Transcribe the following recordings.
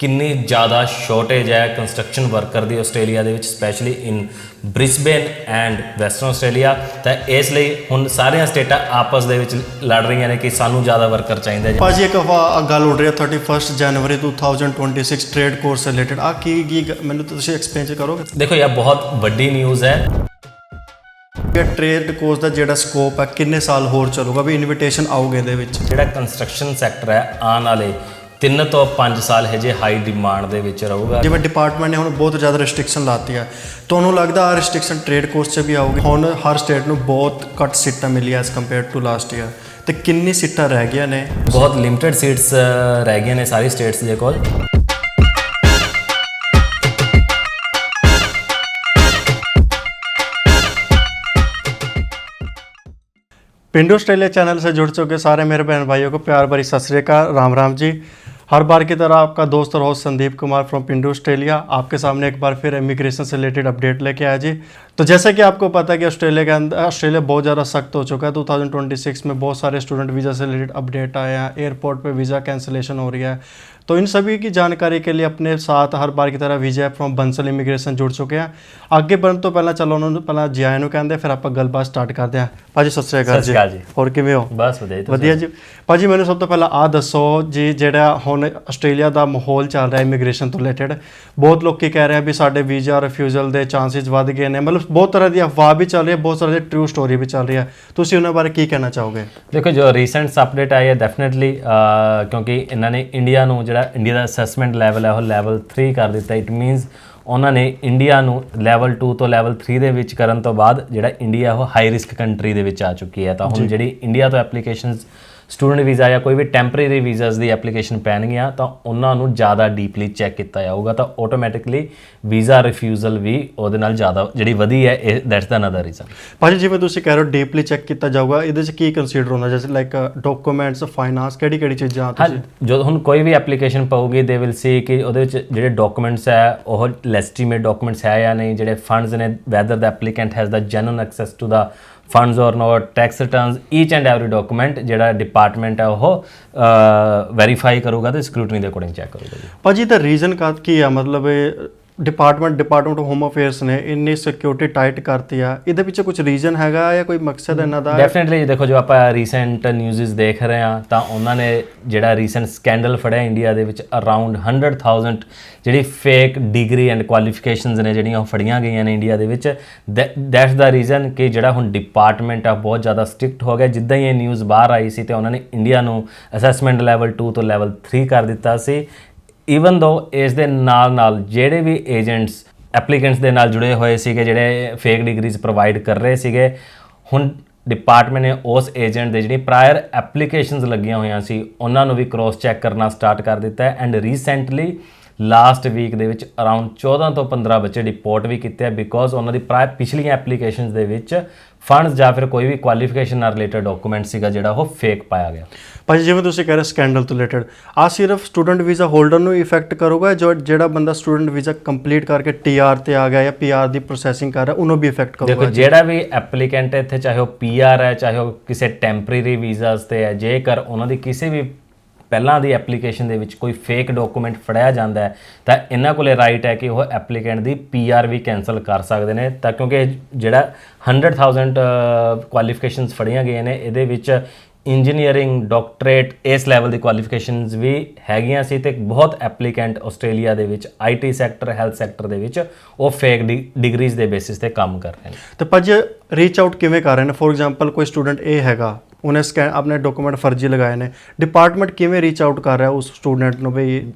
ਕਿੰਨੀ ਜ਼ਿਆਦਾ ਸ਼ਾਰਟੇਜ ਹੈ ਕੰਸਟਰਕਸ਼ਨ ਵਰਕਰ ਦੀ ਆਸਟ੍ਰੇਲੀਆ ਦੇ ਵਿੱਚ specially in Brisbane and western Australia ਤਾਂ ਇਸ ਲਈ ਹੁਣ ਸਾਰੀਆਂ ਸਟੇਟਾਂ ਆਪਸ ਦੇ ਵਿੱਚ ਲੜ ਰਹੀਆਂ ਨੇ ਕਿ ਸਾਨੂੰ ਜ਼ਿਆਦਾ ਵਰਕਰ ਚਾਹੀਦਾ ਜੀ ਭਾਜੀ ਇੱਕ ਗੱਲ ਉੱਡ ਰਹੀ ਹੈ 31 ਜਨਵਰੀ 2026 ਟ੍ਰੇਡ ਕੋਰਸ ਰਿਲੇਟਡ ਆ ਕੀ ਕੀ ਮੈਨੂੰ ਤੁਸੀਂ ਐਕਸਪਲੇਨ ਕਰੋਗੇ? ਦੇਖੋ ਇਹ ਬਹੁਤ ਵੱਡੀ ਨਿਊਜ਼ ਹੈ। ਇਹ ਟ੍ਰੇਡ ਕੋਰਸ ਦਾ ਜਿਹੜਾ ਸਕੋਪ ਹੈ ਕਿੰਨੇ ਸਾਲ ਹੋਰ ਚੱਲੂਗਾ? ਵੀ ਇਨਵੀਟੇਸ਼ਨ ਆਊਗੇ ਇਹਦੇ ਵਿੱਚ। ਜਿਹੜਾ ਕੰਸਟਰਕਸ਼ਨ ਸੈਕਟਰ ਹੈ ਆਉਣ ਵਾਲੇ 3 ਤੋਂ 5 ਸਾਲ ਹਜੇ ਹਾਈ ਡਿਮਾਂਡ ਦੇ ਵਿੱਚ ਰਹੂਗਾ ਜਿਵੇਂ ਡਿਪਾਰਟਮੈਂਟ ਨੇ ਹੁਣ ਬਹੁਤ ਜ਼ਿਆਦਾ ਰੈਸਟ੍ਰਿਕਸ਼ਨ ਲਾਤੀ ਹੈ ਤੁਹਾਨੂੰ ਲੱਗਦਾ ਆ ਰੈਸਟ੍ਰਿਕਸ਼ਨ ਟ੍ਰੇਡ ਕੋਰਸ 'ਚ ਵੀ ਆਊਗੀ ਹੁਣ ਹਰ ਸਟੇਟ ਨੂੰ ਬਹੁਤ ਘੱਟ ਸੀਟਾਂ ਮਿਲੀਆਂ as compared to last year ਤੇ ਕਿੰਨੀ ਸੀਟਾਂ ਰਹਿ ਗਈਆਂ ਨੇ ਬਹੁਤ ਲਿਮਟਿਡ ਸੀਟਸ ਰਹਿ ਗਈਆਂ ਨੇ ਸਾਰੀ ਸਟੇਟਸ ਦੇ ਕੋਲ पिंडो ऑस्ट्रेलिया चैनल से जुड़ चुके सारे मेरे बहन भाइयों को प्यार भरी सत श्रीकाल राम राम जी हर बार की तरह आपका दोस्त और host Sandeep Kumar from Pindu Australia आपके सामने एक बार फिर इमिग्रेशन से रिलेटेड अपडेट लेके आया जी। तो जैसा कि आपको पता है कि ऑस्ट्रेलिया के अंदर ऑस्ट्रेलिया बहुत ज़्यादा सख्त हो चुका है। 2026 में बहुत सारे स्टूडेंट वीज़ा से रिलेटेड अपडेट आए हैं। एयरपोर्ट पर वीज़ा कैंसिलेशन हो रही है। तो इन सभी की जानकारी के लिए अपने साथ हर बार की तरह विजय फ्रॉम बंसल ਇਮੀਗ੍ਰੇਸ਼ਨ ਜੁੜ ਚੁੱਕੇ ਆ ਅੱਗੇ ਵਧਣ ਤੋਂ ਪਹਿਲਾਂ ਚਲੋ ਉਹਨਾਂ ਨੂੰ ਪਹਿਲਾਂ ਜੀ ਆਇਆਂ ਨੂੰ ਕਹਿੰਦੇ ਫਿਰ ਆਪਾਂ ਗੱਲਬਾਤ ਸਟਾਰਟ ਕਰਦੇ ਹਾਂ ਭਾਜੀ ਸਤਿ ਸ਼੍ਰੀ ਅਕਾਲ ਸਤਿ ਸ਼੍ਰੀ ਅਕਾਲ ਜੀ। ਹੋਰ ਕਿਵੇਂ ਹੋ ਬਸ ਵਧੀਆ ਜੀ, ਤੁਸੀਂ ਵਧੀਆ ਜੀ ਭਾਜੀ ਮੈਨੂੰ ਸਭ ਤੋਂ ਪਹਿਲਾਂ ਆ ਦੱਸੋ ਜੀ ਜਿਹੜਾ ਹੁਣ ਆਸਟ੍ਰੇਲੀਆ ਦਾ ਮਾਹੌਲ ਚੱਲ ਰਿਹਾ ਇਮੀਗ੍ਰੇਸ਼ਨ ਤੋਂ ਰਿਲੇਟਡ ਬਹੁਤ ਲੋਕੀ ਕਹਿ ਰਹੇ ਆ ਵੀ ਸਾਡੇ ਵੀਜ਼ਾ ਰਿਫਿਊਜ਼ਲ ਦੇ ਚਾਂਸਸ ਵੱਧ ਗਏ ਨੇ ਮਤਲਬ ਬਹੁਤ ਤਰ੍ਹਾਂ ਦੀ ਅਫਵਾਹ ਵੀ ਚੱਲ ਰਹੀ ਹੈ ਬਹੁਤ ਸਾਰੀ ਟਰੂ ਸਟੋਰੀ ਵੀ ਚੱਲ ਰਹੀ ਹੈ ਤੁਸੀਂ ਉਹਨਾਂ ਬਾਰੇ ਕੀ ਕਹਿਣਾ ਚਾਹੋਗੇ ਦੇਖੋ ਜੋ ਰੀਸੈਂਟ ਅਪਡੇਟ ਆਈ ਹੈ ਡੈਫੀਨਿਟਲੀ ਕਿਉਂਕਿ ਇਹਨਾਂ ਨੇ ਇੰਡੀਆ ਨੂੰ ਜਿਹੜਾ ਇੰਡੀਆ ਦਾ ਅਸੈਸਮੈਂਟ ਲੈਵਲ ਹੈ ਉਹ ਲੈਵਲ 3 ਕਰ ਦਿੱਤਾ। ਇਟ ਮੀਨਸ ਉਹਨਾਂ ਨੇ ਇੰਡੀਆ ਨੂੰ ਲੈਵਲ 2 ਤੋਂ ਲੈਵਲ 3 ਦੇ ਵਿੱਚ ਕਰਨ ਤੋਂ ਬਾਅਦ ਜਿਹੜਾ ਇੰਡੀਆ ਉਹ ਹਾਈ ਰਿਸਕ ਕੰਟਰੀ ਦੇ ਵਿੱਚ ਆ ਚੁੱਕੀ ਹੈ। ਤਾਂ ਹੁਣ ਜਿਹੜੀ ਇੰਡੀਆ ਤੋਂ ਐਪਲੀਕੇਸ਼ਨਸ ਸਟੂਡੈਂਟ ਵੀਜ਼ਾ ਜਾਂ ਕੋਈ ਵੀ ਟੈਂਪਰੇਰੀ ਵੀਜ਼ਾਸ ਦੀ ਐਪਲੀਕੇਸ਼ਨ ਪੈਣਗੀਆਂ ਤਾਂ ਉਹਨਾਂ ਨੂੰ ਜ਼ਿਆਦਾ ਡੀਪਲੀ ਚੈੱਕ ਕੀਤਾ ਜਾਊਗਾ ਤਾਂ ਆਟੋਮੈਟਿਕਲੀ ਵੀਜ਼ਾ ਰਿਫਿਊਜ਼ਲ ਵੀ ਉਹਦੇ ਨਾਲ ਜ਼ਿਆਦਾ ਜਿਹੜੀ ਵਧੀ ਹੈ ਦੈਟਸ ਦਾ ਅਨਦਰ ਰੀਜ਼ਨ ਭਾਜੀ ਜਿਵੇਂ ਤੁਸੀਂ ਕਹਿ ਰਹੇ ਹੋ ਡੀਪਲੀ ਚੈੱਕ ਕੀਤਾ ਜਾਊਗਾ ਇਹਦੇ 'ਚ ਕੀ ਕੰਸੀਡਰ ਹੁੰਦਾ? ਜੈਸੇ ਲਾਈਕ ਡਾਕੂਮੈਂਟਸ ਫਾਈਨਾਂਸ ਕਿਹੜੀ ਕਿਹੜੀ ਚੀਜ਼ਾਂ ਤੁਸੀਂ ਜਦੋਂ ਹੁਣ ਕੋਈ ਵੀ ਐਪਲੀਕੇਸ਼ਨ ਪਾਉਗੀ ਦੇ ਵਿਲ ਸੀ ਕਿ ਉਹਦੇ ਵਿੱਚ ਜਿਹੜੇ ਡਾਕੂਮੈਂਟਸ ਹੈ ਉਹ ਲੈਸਟੀਮੇਟ ਡਾਕੂਮੈਂਟਸ ਹੈ ਜਾਂ ਨਹੀਂ ਜਿਹੜੇ ਫੰਡਸ ਨੇ whether the applicant has the genuine access to the funds or not tax returns each and every document ਜਿਹੜਾ ਡਿਪਾਰਟਮੈਂਟ ਹੈ ਉਹ ਵੈਰੀਫਾਈ ਕਰੂਗਾ ਤੇ ਸਕ੍ਰੂਟਨੀ ਦੇ ਅਕੋਰਡਿੰਗ ਚੈੱਕ ਕਰੂਗਾ ਜੀ। ਭਾਜੀ ਤਾਂ ਰੀਜ਼ਨ ਕੀ ਆ? ਮਤਲਬ ਇਹ department department of home affairs ਨੇ ਇੰਨੀ ਸਿਕਿਉਰਿਟੀ ਟਾਈਟ ਕਰਤੀ ਆ। ਇਹਦੇ ਪਿੱਛੇ ਕੁਝ ਰੀਜ਼ਨ ਹੈਗਾ ਜਾਂ ਕੋਈ ਮਕਸਦ ਇਹਨਾਂ ਦਾ? ਡੈਫੀਨਿਟਲੀ ਦੇਖੋ ਜੋ ਆਪਾਂ ਰੀਸੈਂਟ ਨਿਊਜ਼ਸ ਦੇਖ ਰਹੇ ਹਾਂ ਤਾਂ ਉਹਨਾਂ ਨੇ ਜਿਹੜਾ ਰੀਸੈਂਟ ਸਕੈਂਡਲ ਫੜਿਆ ਇੰਡੀਆ ਦੇ ਵਿੱਚ ਅਰਾਊਂਡ 100000 ਜਿਹੜੀ ਫੇਕ ਡਿਗਰੀ ਐਂਡ ਕੁਆਲੀਫਿਕੇਸ਼ਨਸ ਨੇ ਜਿਹੜੀਆਂ ਉਹ ਫੜੀਆਂ ਗਈਆਂ ਨੇ ਇੰਡੀਆ ਦੇ ਵਿੱਚ। ਦੈਟਸ ਦਾ ਰੀਜ਼ਨ ਕਿ ਜਿਹੜਾ ਹੁਣ ਡਿਪਾਰਟਮੈਂਟ ਆ ਬਹੁਤ ਜ਼ਿਆਦਾ ਸਟ੍ਰਿਕਟ ਹੋ ਗਿਆ। ਜਿੱਦਾਂ ਹੀ ਇਹ ਨਿਊਜ਼ ਬਾਹਰ ਆਈ ਸੀ ਤੇ ਉਹਨਾਂ ਨੇ ਇੰਡੀਆ ਨੂੰ ਅਸੈਸਮੈਂਟ ਲੈਵਲ 2 ਤੋਂ ਲੈਵਲ 3 ਕਰ ਦਿੱਤਾ ਸੀ। ਈਵਨ ਦੋ ਇਸ ਦੇ ਨਾਲ ਨਾਲ ਜਿਹੜੇ ਵੀ ਏਜੰਟਸ ਐਪਲੀਕੈਂਟਸ ਦੇ ਨਾਲ ਜੁੜੇ ਹੋਏ ਸੀਗੇ, ਜਿਹੜੇ ਫੇਕ ਡਿਗਰੀਜ਼ ਪ੍ਰੋਵਾਈਡ ਕਰ ਰਹੇ ਸੀਗੇ, ਹੁਣ ਡਿਪਾਰਟਮੈਂਟ ਨੇ ਉਸ ਏਜੰਟ ਦੇ ਜਿਹੜੀ ਪ੍ਰਾਇਰ ਐਪਲੀਕੇਸ਼ਨਸ ਲੱਗੀਆਂ ਹੋਈਆਂ ਸੀ, ਉਹਨਾਂ ਨੂੰ ਵੀ ਕ੍ਰੋਸ ਚੈੱਕ ਕਰਨਾ ਸਟਾਰਟ ਕਰ ਦਿੱਤਾ ਹੈ ਐਂਡ ਰੀਸੈਂਟਲੀ ਲਾਸਟ ਵੀਕ ਦੇ ਵਿੱਚ ਅਰਾਊਂਡ 14 ਤੋਂ 15 ਬੱਚੇ ਰਿਪੋਰਟ ਵੀ ਕੀਤੇ ਆ ਬਿਕੋਜ਼ ਉਹਨਾਂ ਦੀ ਪ੍ਰਾਇਰ ਪਿਛਲੀਆਂ ਐਪਲੀਕੇਸ਼ਨਸ ਦੇ ਵਿੱਚ ਫੰਡਸ ਜਾਂ ਫਿਰ ਕੋਈ ਵੀ ਕੁਆਲੀਫਿਕੇਸ਼ਨ ਨਾਲ ਰਿਲੇਟਡ ਡਾਕੂਮੈਂਟ ਸੀਗਾ ਜਿਹੜਾ ਉਹ ਫੇਕ ਪਾਇਆ ਗਿਆ। ਭਾਜੀ ਜਿਵੇਂ ਤੁਸੀਂ ਕਹਿ ਰਹੇ ਸਕੈਂਡਲ ਤੋਂ ਰਿਲੇਟਡ ਆ ਸਿਰਫ ਸਟੂਡੈਂਟ ਵੀਜ਼ਾ ਹੋਲਡਰ ਨੂੰ ਇਫੈਕਟ ਕਰੂਗਾ ਜੋ ਜਿਹੜਾ ਬੰਦਾ ਸਟੂਡੈਂਟ ਵੀਜ਼ਾ ਕੰਪਲੀਟ ਕਰਕੇ ਟੀਆਰ ਤੇ ਆ ਗਿਆ ਜਾਂ ਪੀਆਰ ਦੀ ਪ੍ਰੋਸੈਸਿੰਗ ਕਰ ਰਿਹਾ ਉਹਨੂੰ ਵੀ ਇਫੈਕਟ ਦੇਖੋ ਕਰੂਗਾ ਜਿਹੜਾ ਵੀ ਐਪਲੀਕੈਂਟ ਇੱਥੇ ਚਾਹੇ ਉਹ ਪੀਆਰ ਹੈ ਚਾਹੇ ਉਹ ਕਿਸੇ ਟੈਂਪਰੇਰੀ ਵੀਜ਼ਾਸ ਤੇ ਹੈ ਜੇਕਰ ਉਹਨਾਂ ਦੀ ਕਿਸੇ ਵੀ ਪਹਿਲਾਂ ਦੀ ਐਪਲੀਕੇਸ਼ਨ ਦੇ ਵਿੱਚ ਕੋਈ ਫੇਕ ਡਾਕੂਮੈਂਟ ਫੜਿਆ ਜਾਂਦਾ ਹੈ ਤਾਂ ਇਹਨਾਂ ਕੋਲੇ ਰਾਈਟ ਹੈ ਕਿ ਉਹ ਐਪਲੀਕੈਂਟ ਦੀ ਪੀਆਰ ਵੀ ਕੈਨਸਲ ਕਰ ਸਕਦੇ ਨੇ। ਤਾਂ ਕਿਉਂਕਿ ਜਿਹੜਾ 100000 ਕੁਆਲੀਫਿਕੇਸ਼ਨਸ ਫੜੀਆਂ ਗਈਆਂ ਨੇ ਇਹਦੇ ਵਿੱਚ ਇੰਜੀਨੀਅਰਿੰਗ ਡਾਕਟਰੇਟ ਇਸ ਲੈਵਲ ਦੀ ਕੁਆਲੀਫਿਕੇਸ਼ਨਸ ਵੀ ਹੈਗੀਆਂ ਸੀ ਤੇ ਬਹੁਤ ਐਪਲੀਕੈਂਟ ਆਸਟ੍ਰੇਲੀਆ ਦੇ ਵਿੱਚ ਆਈਟੀ ਸੈਕਟਰ ਹੈਲਥ ਸੈਕਟਰ ਦੇ ਵਿੱਚ ਉਹ ਫੇਕ ਡਿਗਰੀਜ਼ ਦੇ ਬੇਸਿਸ ਤੇ ਕੰਮ ਕਰ ਰਹੇ ਨੇ। ਤੇ ਭਾਜੀ ਰੀਚ ਆਊਟ ਕਿਵੇਂ ਕਰ ਰਹੇ ਨੇ? ਫੋਰ ਐਗਜ਼ਾਮਪਲ ਕੋਈ ਸਟੂਡੈਂਟ ਇਹ ਹੈਗਾ ਉਹਨੇ ਸਕੈਨ ਆਪਣੇ ਡਾਕੂਮੈਂਟ ਫਰਜ਼ੀ ਲਗਾਏ ਨੇ ਡਿਪਾਰਟਮੈਂਟ ਕਿਵੇਂ ਰੀਚ ਆਊਟ ਕਰ ਰਿਹਾ ਉਸ ਸਟੂਡੈਂਟ ਨੂੰ ਵੀ?